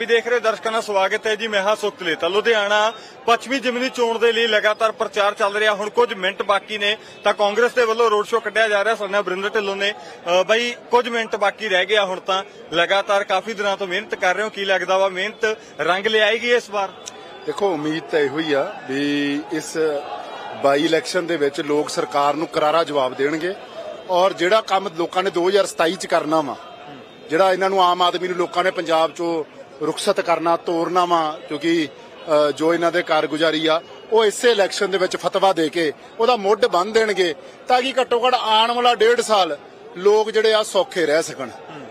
ਵੀ ਦੇਖ ਰਹੇ ਦਰਸ਼ਕਾਂ ਦਾ ਸਵਾਗਤ ਹੈ ਜੀ, ਮੈਂ ਹਾਂ ਸੁਖਤਲੇਤਾ ਲੁਧਿਆਣਾ, ਪੱਛਮੀ ਜ਼ਿਮਨੀ ਚੋਣ ਦੇ ਲਈ ਲਗਾਤਾਰ ਪ੍ਰਚਾਰ ਚੱਲ ਰਿਹਾ। ਹੁਣ ਕੁਝ ਮਿੰਟ ਬਾਕੀ ਨੇ ਤਾਂ ਕਾਂਗਰਸ ਦੇ ਵੱਲੋਂ ਰੋਡ ਸ਼ੋਅ ਕੱਢਿਆ ਜਾ ਰਿਹਾ। ਸਰਨਾ ਬਰਿੰਦਰ ਢਿੱਲੋਂ ਨੇ। ਬਈ ਕੁਝ ਮਿੰਟ ਬਾਕੀ ਰਹਿ ਗਿਆ ਹੁਣ ਤਾਂ। ਲਗਾਤਾਰ ਕਾਫੀ ਦਿਨਾਂ ਤੋਂ ਮਿਹਨਤ ਕਰ ਰਹੇ ਹੋ। ਕੀ ਲੱਗਦਾ ਵਾ? ਮਿਹਨਤ ਰੰਗ ਲਿਆਏਗੀ ਇਸ ਵਾਰ? ਦੇਖੋ, ਉਮੀਦ ਤਾਂ ਇਹੋ ਹੀ ਆ ਵੀ ਇਸ ਬਾਈ ਇਲੈਕਸ਼ਨ ਦੇ ਵਿੱਚ ਲੋਕ ਸਰਕਾਰ ਨੂੰ ਕਰਾਰਾ ਜਵਾਬ ਦੇਣਗੇ। ਔਰ ਜਿਹੜਾ ਕੰਮ ਲੋਕਾਂ ਨੇ 2027 ਚ ਕਰਨਾ ਵਾ, ਜਿਹੜਾ ਇਹਨਾਂ ਨੂੰ ਆਮ ਆਦਮੀ ਨੂੰ ਲੋਕਾਂ ਨੇ ਪੰਜਾਬ ਚੋਂ ਰੁਖਸਤ ਕਰਨਾ, ਤੋੜਨਾ ਵਾ, ਕਿਉਂਕਿ ਜੋ ਇਹਨਾਂ ਦੇ ਕਾਰਗੁਜ਼ਾਰੀ ਆ, ਉਹ ਇਸੇ ਇਲੈਕਸ਼ਨ ਦੇ ਵਿੱਚ ਫਤਵਾ ਦੇ ਕੇ ਉਹਦਾ ਮੁੱਢ ਬੰਨ ਦੇਣਗੇ ਤਾਂ ਕਿ ਘੱਟੋ ਘੱਟ ਆਉਣ ਵਾਲਾ ਡੇਢ ਸਾਲ ਲੋਕ ਜਿਹੜੇ ਆ ਸੌਖੇ ਰਹਿ ਸਕਣ।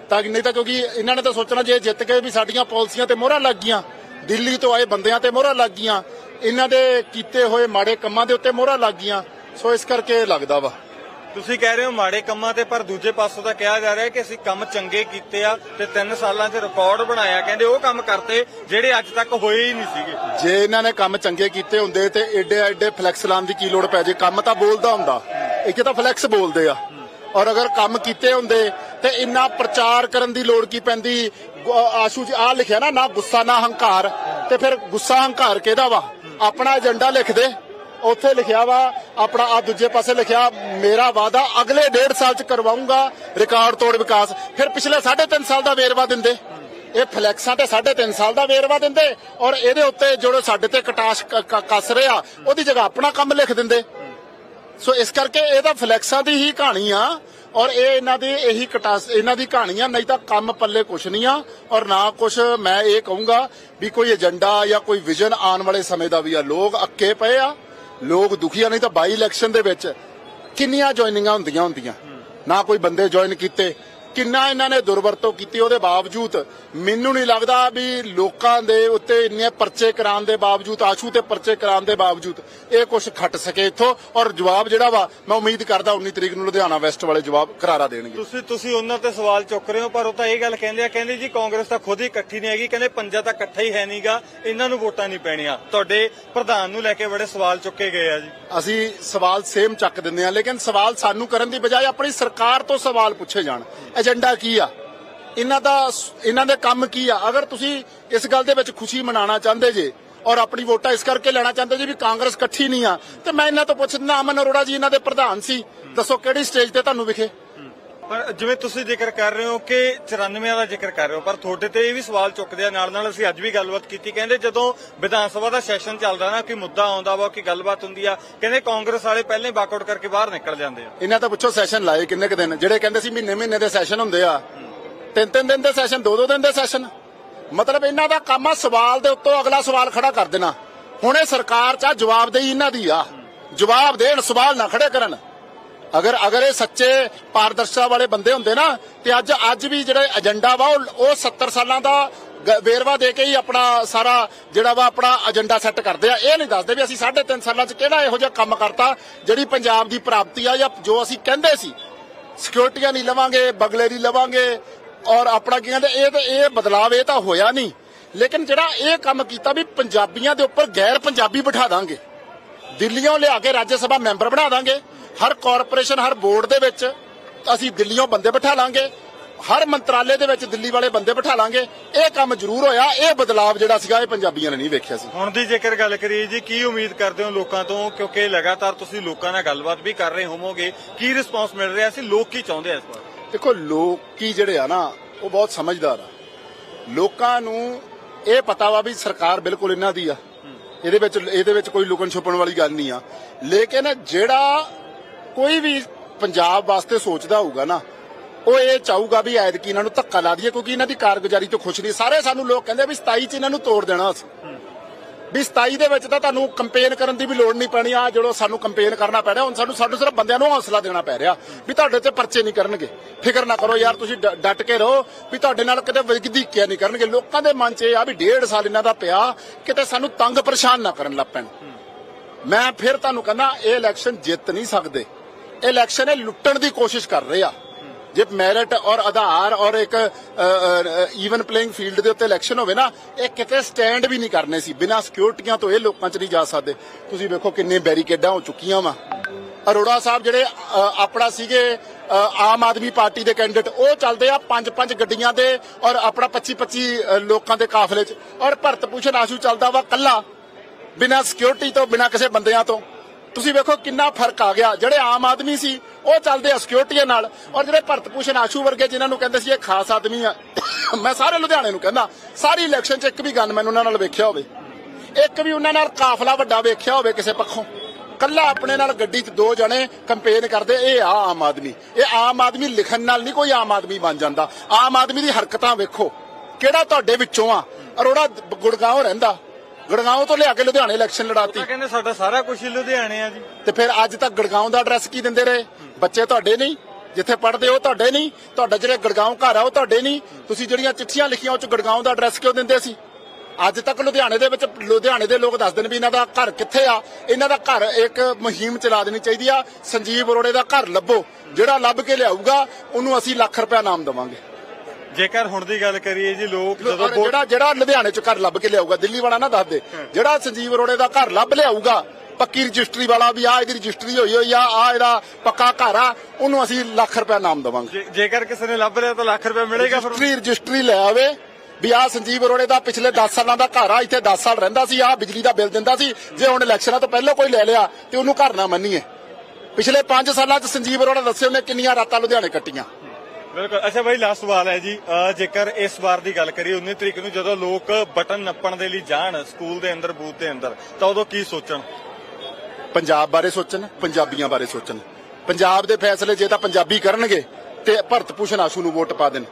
ਤਾਂ ਕਿ ਨਹੀਂ ਤਾਂ ਕਿਉਂਕਿ ਇਹਨਾਂ ਨੇ ਤਾਂ ਸੋਚਣਾ ਜੇ ਜਿੱਤ ਕੇ ਵੀ ਸਾਡੀਆਂ ਪਾਲਿਸੀਆਂ ਤੇ ਮੋਹਰਾਂ ਲੱਗ ਗਈਆਂ, ਦਿੱਲੀ ਤੋਂ ਆਏ ਬੰਦਿਆਂ ਤੇ ਮੋਹਰਾਂ ਲੱਗ ਗਈਆਂ, ਇਹਨਾਂ ਦੇ ਕੀਤੇ ਹੋਏ ਮਾੜੇ ਕੰਮਾਂ ਦੇ ਉੱਤੇ ਮੋਹਰਾਂ ਲੱਗ ਗਈਆਂ, ਸੋ ਇਸ ਕਰਕੇ ਲੱਗਦਾ ਵਾ। ਤੁਸੀਂ ਕਹਿ ਰਹੇ ਹੋ ਮਾੜੇ ਕੰਮਾਂ ਤੇ, ਪਰ ਦੂਜੇ ਪਾਸੋਂ ਤਾਂ ਕਿਹਾ ਜਾ ਰਿਹਾ ਕਿ ਅਸੀਂ ਕੰਮ ਚੰਗੇ ਕੀਤੇ ਆ ਤੇ 3 ਸਾਲਾਂ 'ਚ ਰਿਕਾਰਡ ਬਣਾਇਆ। ਕਹਿੰਦੇ ਉਹ ਕੰਮ ਕਰਤੇ ਜਿਹੜੇ ਅੱਜ ਤੱਕ ਹੋਏ ਹੀ ਨਹੀਂ ਸੀਗੇ। ਜੇ ਇਹਨਾਂ ਨੇ ਕੰਮ ਚੰਗੇ ਕੀਤੇ ਹੁੰਦੇ ਤੇ ਏਡੇ ਏਡੇ ਫਲੈਕਸ ਲਾਉਣ ਦੀ ਕੀ ਲੋੜ ਪੈ ਜੇ? ਕੰਮ ਤਾਂ ਬੋਲਦਾ ਹੁੰਦਾ। ਇੱਥੇ ਤਾਂ ਫਲੈਕਸ ਬੋਲਦੇ ਆ। ਔਰ ਅਗਰ ਕੰਮ ਕੀਤੇ ਹੁੰਦੇ ਤੇ ਇੰਨਾ ਪ੍ਰਚਾਰ ਕਰਨ ਦੀ ਲੋੜ ਕੀ ਪੈਂਦੀ? ਆਸ਼ੂ ਜੀ ਆ ਲਿਖਿਆ ਨਾ ਨਾ ਗੁੱਸਾ, ਨਾ ਹੰਕਾਰ। ਤੇ ਫਿਰ ਗੁੱਸਾ, ਹੰਕਾਰ ਕਿਹਦਾ ਵਾ? ਆਪਣਾ ਏਜੰਡਾ ਲਿਖ ਦੇ। ਉੱਥੇ ਲਿਖਿਆ ਵਾ, ਆਪਣਾ ਆ ਦੂਜੇ ਪਾਸੇ ਲਿਖਿਆ, ਮੇਰਾ ਵਾਅਦਾ ਅਗਲੇ ਡੇਢ ਸਾਲ ਚ ਕਰਵਾਉਂਗਾ ਰਿਕਾਰਡ ਤੋੜ ਵਿਕਾਸ। ਫਿਰ ਪਿਛਲੇ 3.5 ਸਾਲ ਦਾ ਵੇਰਵਾ ਦਿੰਦੇ। ਇਹ ਫਲੈਕਸਾਂ ਤੇ 3.5 ਸਾਲ ਦਾ ਵੇਰਵਾ ਦਿੰਦੇ ਔਰ ਇਹਦੇ ਉੱਤੇ ਜਿਹੜੇ ਸਾਡੇ ਤੇ ਕਟਾਸ਼ ਕੱਸ ਰਿਹਾ ਉਹਦੀ ਜਗ੍ਹਾ ਆਪਣਾ ਕੰਮ ਲਿਖ ਦਿੰਦੇ। ਸੋ ਇਸ ਕਰਕੇ ਇਹ ਤਾਂ ਫਲੈਕਸਾਂ ਦੀ ਹੀ ਕਹਾਣੀ ਆ ਔਰ ਇਹ ਇਹਨਾਂ ਦੀ ਇਹੀ ਕਟਾਸ, ਇਹਨਾਂ ਦੀ ਕਹਾਣੀ ਆ, ਨਹੀਂ ਤਾਂ ਕੰਮ ਪੱਲੇ ਕੁਛ ਨਹੀਂ ਆ ਔਰ ਨਾ ਕੁਛ ਮੈਂ ਇਹ ਕਹੂੰਗਾ ਵੀ ਕੋਈ ਏਜੰਡਾ ਜਾਂ ਕੋਈ ਵਿਜ਼ਨ ਆਉਣ ਵਾਲੇ ਸਮੇਂ ਦਾ ਵੀ ਆ। ਲੋਕ ਅੱਕੇ ਪਏ ਆ। ਲੋਕ ਦੁਖੀ ਆ, ਨਹੀਂ ਤਾਂ ਬਾਈ ਇਲੈਕਸ਼ਨ ਦੇ ਵਿੱਚ ਕਿੰਨੀਆਂ ਜੁਆਇਨਿੰਗਾਂ ਹੁੰਦੀਆਂ ਹੁੰਦੀਆਂ? ਨਾ ਕੋਈ ਬੰਦੇ ਜੁਆਇਨ ਕੀਤੇ ਕਿੰਨਾ ਇਹਨਾਂ ਨੇ ਦੁਰਵਰਤੋਂ ਕੀਤੀ ਉਹਦੇ ਬਾਵਜੂਦ ਮੈਨੂੰ ਨਹੀਂ ਲੱਗਦਾ ਵੀ ਲੋਕਾਂ ਦੇ ਉੱਤੇ ਇੰਨੇ ਪਰਚੇ ਕਰਾਉਣ ਦੇ ਬਾਵਜੂਦ ਆਸ਼ੂ ਤੇ ਪਰਚੇ ਕਰਾਉਣ ਦੇ ਬਾਵਜੂਦ ਇਹ ਕੁਝ ਖੱਟ ਸਕੇ ਇੱਥੋਂ। ਔਰ ਜਵਾਬ ਜਿਹੜਾ ਵਾ ਮੈਂ ਉਮੀਦ ਕਰਦਾ 19 ਤਰੀਕ ਨੂੰ ਲੁਧਿਆਣਾ ਵੈਸਟ ਵਾਲੇ ਜਵਾਬ ਕਰਾਰਾ ਦੇਣਗੇ। ਤੁਸੀਂ ਤੁਸੀਂ ਉਹਨਾਂ ਤੇ ਸਵਾਲ ਚੁੱਕ ਰਹੇ ਹੋ ਪਰ ਉਹ ਤਾਂ ਇਹ ਗੱਲ ਕਹਿੰਦੇ ਆ ਕਹਿੰਦੇ ਜੀ ਕਾਂਗਰਸ ਤਾਂ ਖੁਦ ਹੀ ਇਕੱਠੀ ਨਹੀਂ ਹੈਗੀ ਕਹਿੰਦੇ ਪੰਜਾ ਤਾਂ ਇਕੱਠਾ ਹੀ ਹੈ ਨਹੀਂਗਾ ਇਹਨਾਂ ਨੂੰ ਵੋਟਾਂ ਨਹੀਂ ਪੈਣੀਆਂ। ਤੁਹਾਡੇ ਪ੍ਰਧਾਨ ਨੂੰ ਲੈ ਕੇ ਬੜੇ ਸਵਾਲ ਚੁੱਕੇ ਗਏ ਆ ਜੀ। ਅਸੀਂ ਸਵਾਲ ਸੇਮ ਚੱਕ ਦਿੰਦੇ ਆ ਲੇਕਿਨ ਸਵਾਲ ਸਾਨੂੰ ਕਰਨ ਦੀ ਬਜਾਏ ਆਪਣੀ ਸਰਕਾਰ ਤੋਂ ਸਵਾਲ ਪੁੱਛੇ ਜਾਣ। ਏਜੰਡਾ ਕੀ ਆ? ਇਹਨਾਂ ਦਾ, ਇਹਨਾਂ ਦੇ ਕੰਮ ਕੀ ਆ? ਅਗਰ ਤੁਸੀਂ ਇਸ ਗੱਲ ਦੇ ਵਿੱਚ ਖੁਸ਼ੀ ਮਨਾਉਣਾ ਚਾਹੁੰਦੇ ਜੇ ਔਰ ਆਪਣੀ ਵੋਟਾਂ ਇਸ ਕਰਕੇ ਲੈਣਾ ਚਾਹੁੰਦੇ ਜੇ ਵੀ ਕਾਂਗਰਸ ਇਕੱਠੀ ਨਹੀਂ ਆ, ਤੇ ਮੈਂ ਇਹਨਾਂ ਤੋਂ ਪੁੱਛਦਾ, ਅਮਨ ਅਰੋੜਾ ਜੀ ਇਹਨਾਂ ਦੇ ਪ੍ਰਧਾਨ ਸੀ। ਦੱਸੋ ਕਿਹੜੀ ਸਟੇਜ ਤੇ ਤੁਹਾਨੂੰ ਵਿਖੇ? ਪਰ ਜਿਵੇਂ ਤੁਸੀਂ ਜ਼ਿਕਰ ਕਰ ਰਹੇ ਹੋ ਕਿ 94 ਦਾ ਜ਼ਿਕਰ ਕਰ ਰਹੇ ਹੋ, ਪਰ ਤੁਹਾਡੇ ਤੇ ਇਹ ਵੀ ਸਵਾਲ ਚੁੱਕਦੇ ਆ ਨਾਲ ਨਾਲ ਅਸੀਂ ਅੱਜ ਵੀ ਗੱਲਬਾਤ ਕੀਤੀ, ਕਹਿੰਦੇ ਜਦੋਂ ਵਿਧਾਨ ਸਭਾ ਦਾ ਸੈਸ਼ਨ ਚੱਲਦਾ ਨਾ, ਕੋਈ ਮੁੱਦਾ ਆਉਂਦਾ ਵਾ, ਕੋਈ ਗੱਲਬਾਤ ਹੁੰਦੀ ਆ, ਕਹਿੰਦੇ ਕਾਂਗਰਸ ਵਾਲੇ ਪਹਿਲੇ ਹੀ ਵਾਕਆਊਟ ਕਰਕੇ ਬਾਹਰ ਨਿਕਲ ਜਾਂਦੇ ਆ। ਇਹਨਾਂ ਤਾਂ ਪੁੱਛੋ ਸੈਸ਼ਨ ਲਾਏ ਕਿੰਨੇ ਕੁ ਦਿਨ? ਜਿਹੜੇ ਕਹਿੰਦੇ ਸੀ ਮਹੀਨੇ ਮਹੀਨੇ ਦੇ ਸੈਸ਼ਨ ਹੁੰਦੇ ਆ ਤਿੰਨ ਤਿੰਨ ਦਿਨ ਦੇ ਸੈਸ਼ਨ ਦੋ ਦੋ ਦਿਨ ਦੇ ਸੈਸ਼ਨ। ਮਤਲਬ ਇਹਨਾਂ ਦਾ ਕੰਮ ਆ ਸਵਾਲ ਦੇ ਉੱਤੋਂ ਅਗਲਾ ਸਵਾਲ ਖੜਾ ਕਰ ਦੇਣਾ। ਹੁਣ ਇਹ ਸਰਕਾਰ ਚ ਆ ਜਵਾਬਦੇਹੀ ਇਹਨਾਂ ਦੀ ਆ। ਜਵਾਬ ਦੇਣ, ਸਵਾਲ ਨਾ ਖੜੇ ਕਰਨ। ਅਗਰ ਅਗਰ ਇਹ ਸੱਚੇ ਪਾਰਦਰਸ਼ਤਾ ਵਾਲੇ ਬੰਦੇ ਹੁੰਦੇ ਨਾ, ਤੇ ਅੱਜ ਅੱਜ ਵੀ ਜਿਹੜਾ ਏਜੰਡਾ ਵਾ, ਉਹ ਉਹ 70 ਸਾਲਾਂ ਦਾ ਵੇਰਵਾ ਦੇ ਕੇ ਹੀ ਆਪਣਾ ਸਾਰਾ ਜਿਹੜਾ ਵਾ, ਆਪਣਾ ਏਜੰਡਾ ਸੈੱਟ ਕਰਦੇ ਆ। ਇਹ ਨਹੀਂ ਦੱਸਦੇ ਵੀ ਅਸੀਂ 3.5 ਸਾਲਾਂ 'ਚ ਕਿਹੜਾ ਇਹੋ ਜਿਹਾ ਕੰਮ ਕਰਤਾ, ਜਿਹੜੀ ਪੰਜਾਬ ਦੀ ਪ੍ਰਾਪਤੀ ਆ ਜਾਂ ਜੋ ਅਸੀਂ ਕਹਿੰਦੇ ਸੀ। ਸਿਕਿਉਰਟੀਆਂ ਨਹੀਂ ਲਵਾਂਗੇ, ਬਗਲੇ ਨਹੀਂ ਲਵਾਂਗੇ, ਔਰ ਆਪਣਾ ਕੀ ਕਹਿੰਦੇ, ਇਹ ਤਾਂ, ਇਹ ਬਦਲਾਵ ਇਹ ਤਾਂ ਹੋਇਆ ਨਹੀਂ। ਲੇਕਿਨ ਜਿਹੜਾ ਇਹ ਕੰਮ ਕੀਤਾ ਵੀ ਪੰਜਾਬੀਆਂ ਦੇ ਉੱਪਰ ਗੈਰ ਪੰਜਾਬੀ ਬਿਠਾ ਦਾਂਗੇ। ਦਿੱਲੀੋਂ ਲਿਆ ਕੇ ਰਾਜ ਸਭਾ ਮੈਂਬਰ ਬਣਾ ਦਾਂਗੇ। ਹਰ ਕਾਰਪੋਰੇਸ਼ਨ ਹਰ ਬੋਰਡ ਦੇ ਵਿੱਚ ਅਸੀਂ ਦਿੱਲੀੋਂ ਬੰਦੇ ਬਿਠਾ ਲਾਂਗੇ ਹਰ ਮੰਤਰਾਲੇ ਦੇ ਵਿੱਚ ਦਿੱਲੀ ਵਾਲੇ ਬੰਦੇ ਬਿਠਾ ਲਾਂਗੇ। ਇਹ ਕੰਮ ਜ਼ਰੂਰ ਹੋਇਆ ਇਹ ਬਦਲਾਵ ਜਿਹੜਾ ਸੀਗਾ ਇਹ ਪੰਜਾਬੀਆਂ ਨੇ ਨਹੀਂ ਵੇਖਿਆ ਸੀ। ਹੁਣ ਦੀ ਜੇਕਰ ਗੱਲ ਕਰੀਏ ਜੀ ਕੀ ਉਮੀਦ ਕਰਦੇ ਹੋ ਲੋਕਾਂ ਤੋਂ? ਕਿਉਂਕਿ ਲਗਾਤਾਰ ਤੁਸੀਂ ਲੋਕਾਂ ਨਾਲ ਗੱਲਬਾਤ ਵੀ ਕਰ ਰਹੇ ਹੋਵੋਗੇ ਕੀ ਰਿਸਪਾਂਸ ਮਿਲ ਰਿਹਾ ਸੀ? ਲੋਕ ਕੀ ਚਾਹੁੰਦੇ ਆ ਇਸ ਵਾਰ ਦੇਖੋ ਲੋਕੀ ਜਿਹੜੇ ਆ ਨਾ ਉਹ ਬਹੁਤ ਸਮਝਦਾਰ ਆ। ਲੋਕਾਂ ਨੂੰ ਇਹ ਪਤਾ ਵਾ ਵੀ ਸਰਕਾਰ ਬਿਲਕੁਲ ਇਹਨਾਂ ਦੀ ਆ। ਇਹਦੇ ਵਿੱਚ ਇਹਦੇ ਵਿੱਚ ਕੋਈ ਲੁਕਣ ਛੁਪਣ ਵਾਲੀ ਗੱਲ ਨਹੀਂ ਆ। ਲੇਕਿਨ ਜਿਹੜਾ ਕੋਈ ਵੀ ਪੰਜਾਬ ਵਾਸਤੇ ਸੋਚਦਾ ਹੋਊਗਾ ਨਾ, ਉਹ ਇਹ ਚਾਹੂਗਾ ਵੀ ਐਤਕੀ ਇਹਨਾਂ ਨੂੰ ਧੱਕਾ ਲਾ ਦਈਏ ਕਿਉਂਕਿ ਇਹਨਾਂ ਦੀ ਕਾਰਗੁਜ਼ਾਰੀ ਤੋਂ ਖੁਸ਼ ਨਹੀਂ। ਸਾਰੇ ਸਾਨੂੰ ਲੋਕ ਕਹਿੰਦੇ ਵੀ 27 ਚ ਇਹਨਾਂ ਨੂੰ ਤੋੜ ਦੇਣਾ ਅਸੀਂ। ਵੀ 27 ਦੇ ਵਿੱਚ ਤਾਂ ਤੁਹਾਨੂੰ ਕੰਪੇਨ ਕਰਨ ਦੀ ਵੀ ਲੋੜ ਨਹੀਂ ਪੈਣੀ। ਆ ਜਿਹੜੋ ਸਾਨੂੰ ਕੰਪੇਨ ਕਰਨਾ ਪੈ ਰਿਹਾ, ਹੁਣ ਸਾਨੂੰ ਸਾਨੂੰ ਸਿਰਫ ਬੰਦਿਆਂ ਨੂੰ ਹੌਸਲਾ ਦੇਣਾ ਪੈ ਰਿਹਾ ਵੀ ਤੁਹਾਡੇ ਤੇ ਪਰਚੇ ਨਹੀਂ ਕਰਨਗੇ। ਫਿਕਰ ਨਾ ਕਰੋ ਯਾਰ, ਤੁਸੀਂ ਡ- ਡਟ ਕੇ ਰਹੋ ਵੀ ਤੁਹਾਡੇ ਨਾਲ ਕਿਤੇ ਵਿਗਦੀਕਿਆ ਨਹੀਂ ਕਰਨਗੇ। ਲੋਕਾਂ ਦੇ ਮਨ 'ਚ ਇਹ ਆ ਵੀ ਡੇਢ ਸਾਲ ਇਹਨਾਂ ਦਾ ਪਿਆ, ਕਿਤੇ ਸਾਨੂੰ ਤੰਗ ਪਰੇਸ਼ਾਨ ਨਾ ਕਰਨ ਲੱਗ ਪੈਣ। ਮੈਂ ਫਿਰ ਤੁਹਾਨੂੰ ਕਹਿੰਦਾ, ਇਹ ਇਲੈਕਸ਼ਨ ਜਿੱਤ ਨਹੀਂ ਸਕਦੇ। ਇਲੈਕਸ਼ਨ ਇਹ ਲੁੱਟਣ ਦੀ ਕੋਸ਼ਿਸ਼ ਕਰ ਰਹੇ ਆ। ਜੇ ਮੈਰਿਟ ਔਰ ਆਧਾਰ ਔਰ ਇੱਕ ਈਵਨ ਪਲੇਇੰਗ ਫੀਲਡ ਦੇ ਉੱਤੇ ਇਲੈਕਸ਼ਨ ਹੋਵੇ ਨਾ, ਇਹ ਕਿਤੇ ਸਟੈਂਡ ਵੀ ਨਹੀਂ ਕਰਨੇ ਸੀ। ਬਿਨਾਂ ਸਿਕਿਉਰਟੀਆਂ ਤੋਂ ਇਹ ਲੋਕਾਂ 'ਚ ਨਹੀਂ ਜਾ ਸਕਦੇ। ਤੁਸੀਂ ਵੇਖੋ ਕਿੰਨੇ ਬੈਰੀਕੇਡਾਂ ਹੋ ਚੁੱਕੀਆਂ ਵਾ। ਅਰੋੜਾ ਸਾਹਿਬ ਜਿਹੜੇ ਆਪਣਾ ਸੀਗੇ ਆਮ ਆਦਮੀ ਪਾਰਟੀ ਦੇ ਕੈਂਡੀਡੇਟ ਉਹ ਚੱਲਦੇ ਆ ਪੰਜ ਪੰਜ ਗੱਡੀਆਂ ਦੇ ਔਰ ਆਪਣਾ 25 25 ਲੋਕਾਂ ਦੇ ਕਾਫਲੇ 'ਚ। ਔਰ ਭਰਤ ਭੂਸ਼ਣ ਆਸ਼ੂ ਚੱਲਦਾ ਵਾ ਕੱਲਾ। ਬਿਨਾਂ ਸਿਕਿਉਰਿਟੀ ਤੋਂ, ਬਿਨਾਂ ਕਿਸੇ ਬੰਦਿਆਂ ਤੋਂ। ਤੁਸੀਂ ਵੇਖੋ ਕਿੰਨਾ ਫ਼ਰਕ ਆ ਗਿਆ। ਜਿਹੜੇ ਆਮ ਆਦਮੀ ਸੀ, ਉਹ ਚੱਲਦੇ ਆ ਸਿਕਿਉਰਿਟੀ ਨਾਲ। ਔਰ ਜਿਹੜੇ ਭਰਤ ਭੂਸ਼ਣ ਆਸ਼ੂ ਵਰਗੇ ਜਿਨ੍ਹਾਂ ਨੂੰ ਕਹਿੰਦੇ ਸੀ, ਇਹ ਖਾਸ ਆਦਮੀ ਆ। ਮੈਂ ਸਾਰੇ ਲੁਧਿਆਣੇ ਨੂੰ ਕਹਿੰਦਾ, ਸਾਰੀ ਇਲੈਕਸ਼ਨ 'ਚ ਇੱਕ ਵੀ ਗਨ ਮੈਨੂੰ ਉਹਨਾਂ ਨਾਲ ਵੇਖਿਆ ਹੋਵੇ। ਇੱਕ ਵੀ ਉਹਨਾਂ ਨਾਲ ਕਾਫਲਾ ਵੱਡਾ ਵੇਖਿਆ ਹੋਵੇ ਕਿਸੇ ਪੱਖੋਂ। ਕੱਲਾ ਆਪਣੇ ਨਾਲ ਗੱਡੀ 'ਚ ਦੋ ਜਣੇ ਕੰਪੇਨ ਕਰਦੇ, ਇਹ ਆ ਆਮ ਆਦਮੀ। ਇਹ ਆਮ ਆਦਮੀ ਲਿਖਣ ਨਾਲ ਨਹੀਂ ਕੋਈ ਆਮ ਆਦਮੀ ਬਣ ਜਾਂਦਾ। ਆਮ ਆਦਮੀ ਦੀ ਹਰਕਤਾਂ ਵੇਖੋ। ਕਿਹੜਾ ਤੁਹਾਡੇ ਵਿੱਚੋਂ ਆ? ਅਰੋੜਾ ਗੁੜਗਾਉਂ ਰਹਿੰਦਾ। ਗੁੜਗਾਉਂ ਤੋਂ ਲਿਆ ਕੇ ਲੁਧਿਆਣੇ ਇਲੈਕਸ਼ਨ ਲੜਾਤੀ। ਕਹਿੰਦੇ ਸਾਡਾ ਸਾਰਾ ਕੁਝ ਹੀ ਲੁਧਿਆਣੇ ਆ ਜੀ। ਤੇ ਫਿਰ ਅੱਜ ਤੱਕ ਗੜਗਾਉਂ ਦਾ ਐਡਰੈਸ ਕੀ ਦਿੰਦੇ ਰਹੇ? ਬੱਚੇ ਤੁਹਾਡੇ ਨਹੀਂ ਜਿੱਥੇ ਪੜਦੇ ਹੋ ਤੁਹਾਡੇ ਨਹੀਂ ਤੁਹਾਡਾ ਜਿਹੜੇ ਗੜਗਾਉਂ ਘਰ ਆ ਉਹ ਤੁਹਾਡੇ ਨਹੀਂ। ਤੁਸੀਂ ਜਿਹੜੀਆਂ ਚਿੱਠੀਆਂ ਲਿਖੀਆਂ ਉਹ ਚ ਗੜਗਾਉਂ ਦਾ ਐਡਰੈਸ ਕਿਉਂ ਦਿੰਦੇ ਸੀ? ਅੱਜ ਤੱਕ ਲੁਧਿਆਣੇ ਦੇ ਵਿੱਚ ਲੁਧਿਆਣੇ ਦੇ ਲੋਕ ਦੱਸਦੇ ਨੇ ਵੀ ਇਹਨਾਂ ਦਾ ਘਰ ਕਿੱਥੇ ਆ। ਇਹਨਾਂ ਦਾ ਘਰ ਇੱਕ ਮੁਹਿੰਮ ਚਲਾ ਦੇਣੀ ਚਾਹੀਦੀ ਆ। ਸੰਜੀਵ ਅਰੋੜੇ ਦਾ ਘਰ ਲੱਭੋ। ਜਿਹੜਾ ਲੱਭ ਕੇ ਲਿਆਊਗਾ ਉਹਨੂੰ ਅਸੀਂ ਲੱਖ ਰੁਪਇਆ ਨਾਮ ਦੇਵਾਂਗੇ। ਜੇਕਰ ਹੁਣ ਦੀ ਗੱਲ ਕਰੀਏ ਜੀ ਲੋਕ ਜਦੋਂ ਔਰ ਜਿਹੜਾ ਜਿਹੜਾ ਲੁਧਿਆਣੇ ਚ ਘਰ ਲੱਭ ਕੇ ਲਿਆਊਗਾ ਦਿੱਲੀ ਵਾਲਾ ਨਾ ਦੱਸ ਦੇ। ਜਿਹੜਾ ਸੰਜੀਵ ਅਰੋੜੇ ਦਾ ਘਰ ਲੱਭ ਲਿਆਊਗਾ ਪੱਕੀ ਰਜਿਸਟਰੀ ਵਾਲਾ ਵੀ ਆ ਇਹਦੀ ਰਜਿਸਟਰੀ ਹੋਈ ਹੋਈ ਆ ਆ ਇਹਦਾ ਪੱਕਾ ਘਰ ਆ ਉਹਨੂੰ ਅਸੀਂ ਲੱਖ ਰੁਪਇਆ ਨਾਮ ਦੇਵਾਂਗੇ। ਜੇਕਰ ਕਿਸੇ ਨੇ ਲੱਭ ਲਿਆ ਤਾਂ ਲੱਖ ਰੁਪਏ ਮਿਲੇਗਾ ਫਿਰ ਰਜਿਸਟਰੀ ਰਜਿਸਟਰੀ ਲੈ ਆਵੇ ਵੀ ਆ ਸੰਜੀਵ ਅਰੋੜੇ ਦਾ ਪਿਛਲੇ 10 ਸਾਲਾਂ ਦਾ ਘਰ ਆ ਇੱਥੇ 10 ਸਾਲ ਰਹਿੰਦਾ ਸੀ ਆ ਬਿਜਲੀ ਦਾ ਬਿੱਲ ਦਿੰਦਾ ਸੀ। ਜੇ ਹੁਣ ਇਲੈਕਸ਼ਨਾਂ ਤੋਂ ਪਹਿਲਾਂ ਕੋਈ ਲੈ ਲਿਆ ਤੇ ਉਹਨੂੰ ਘਰ ਨਾ ਮੰਨੀਏ। ਪਿਛਲੇ 5 ਸਾਲਾਂ 'ਚ ਸੰਜੀਵ ਅਰੋੜਾ ਦੱਸਿਓ ਉਹਨੇ ਕਿੰਨੀਆਂ ਰਾਤਾਂ ਲੁਧਿਆਣੇ ਕੱਟੀਆਂ। ਬਿਲਕੁਲ। ਅੱਛਾ ਭਾਈ ਲਾਸਟ ਸਵਾਲ ਹੈ ਜੀ। ਜੇਕਰ ਇਸ ਵਾਰ ਦੀ ਗੱਲ ਕਰੀਏ 19 ਤਰੀਕ ਨੂੰ ਜਦੋਂ ਲੋਕ ਬਟਨ ਨੱਪਣ ਦੇ ਲਈ ਜਾਣ ਸਕੂਲ ਦੇ ਅੰਦਰ ਬੂਥ ਦੇ ਅੰਦਰ ਤਾਂ ਉਦੋਂ ਕੀ ਸੋਚਣ? ਪੰਜਾਬ ਬਾਰੇ ਸੋਚਣ ਪੰਜਾਬੀਆਂ ਬਾਰੇ ਸੋਚਣ। ਪੰਜਾਬ ਦੇ ਫੈਸਲੇ ਜੇ ਤਾਂ ਪੰਜਾਬੀ ਕਰਨਗੇ ਤੇ ਭਰਤ ਭੂਸ਼ਣ ਆਸ਼ੂ ਨੂੰ ਵੋਟ ਪਾ ਦੇਣ।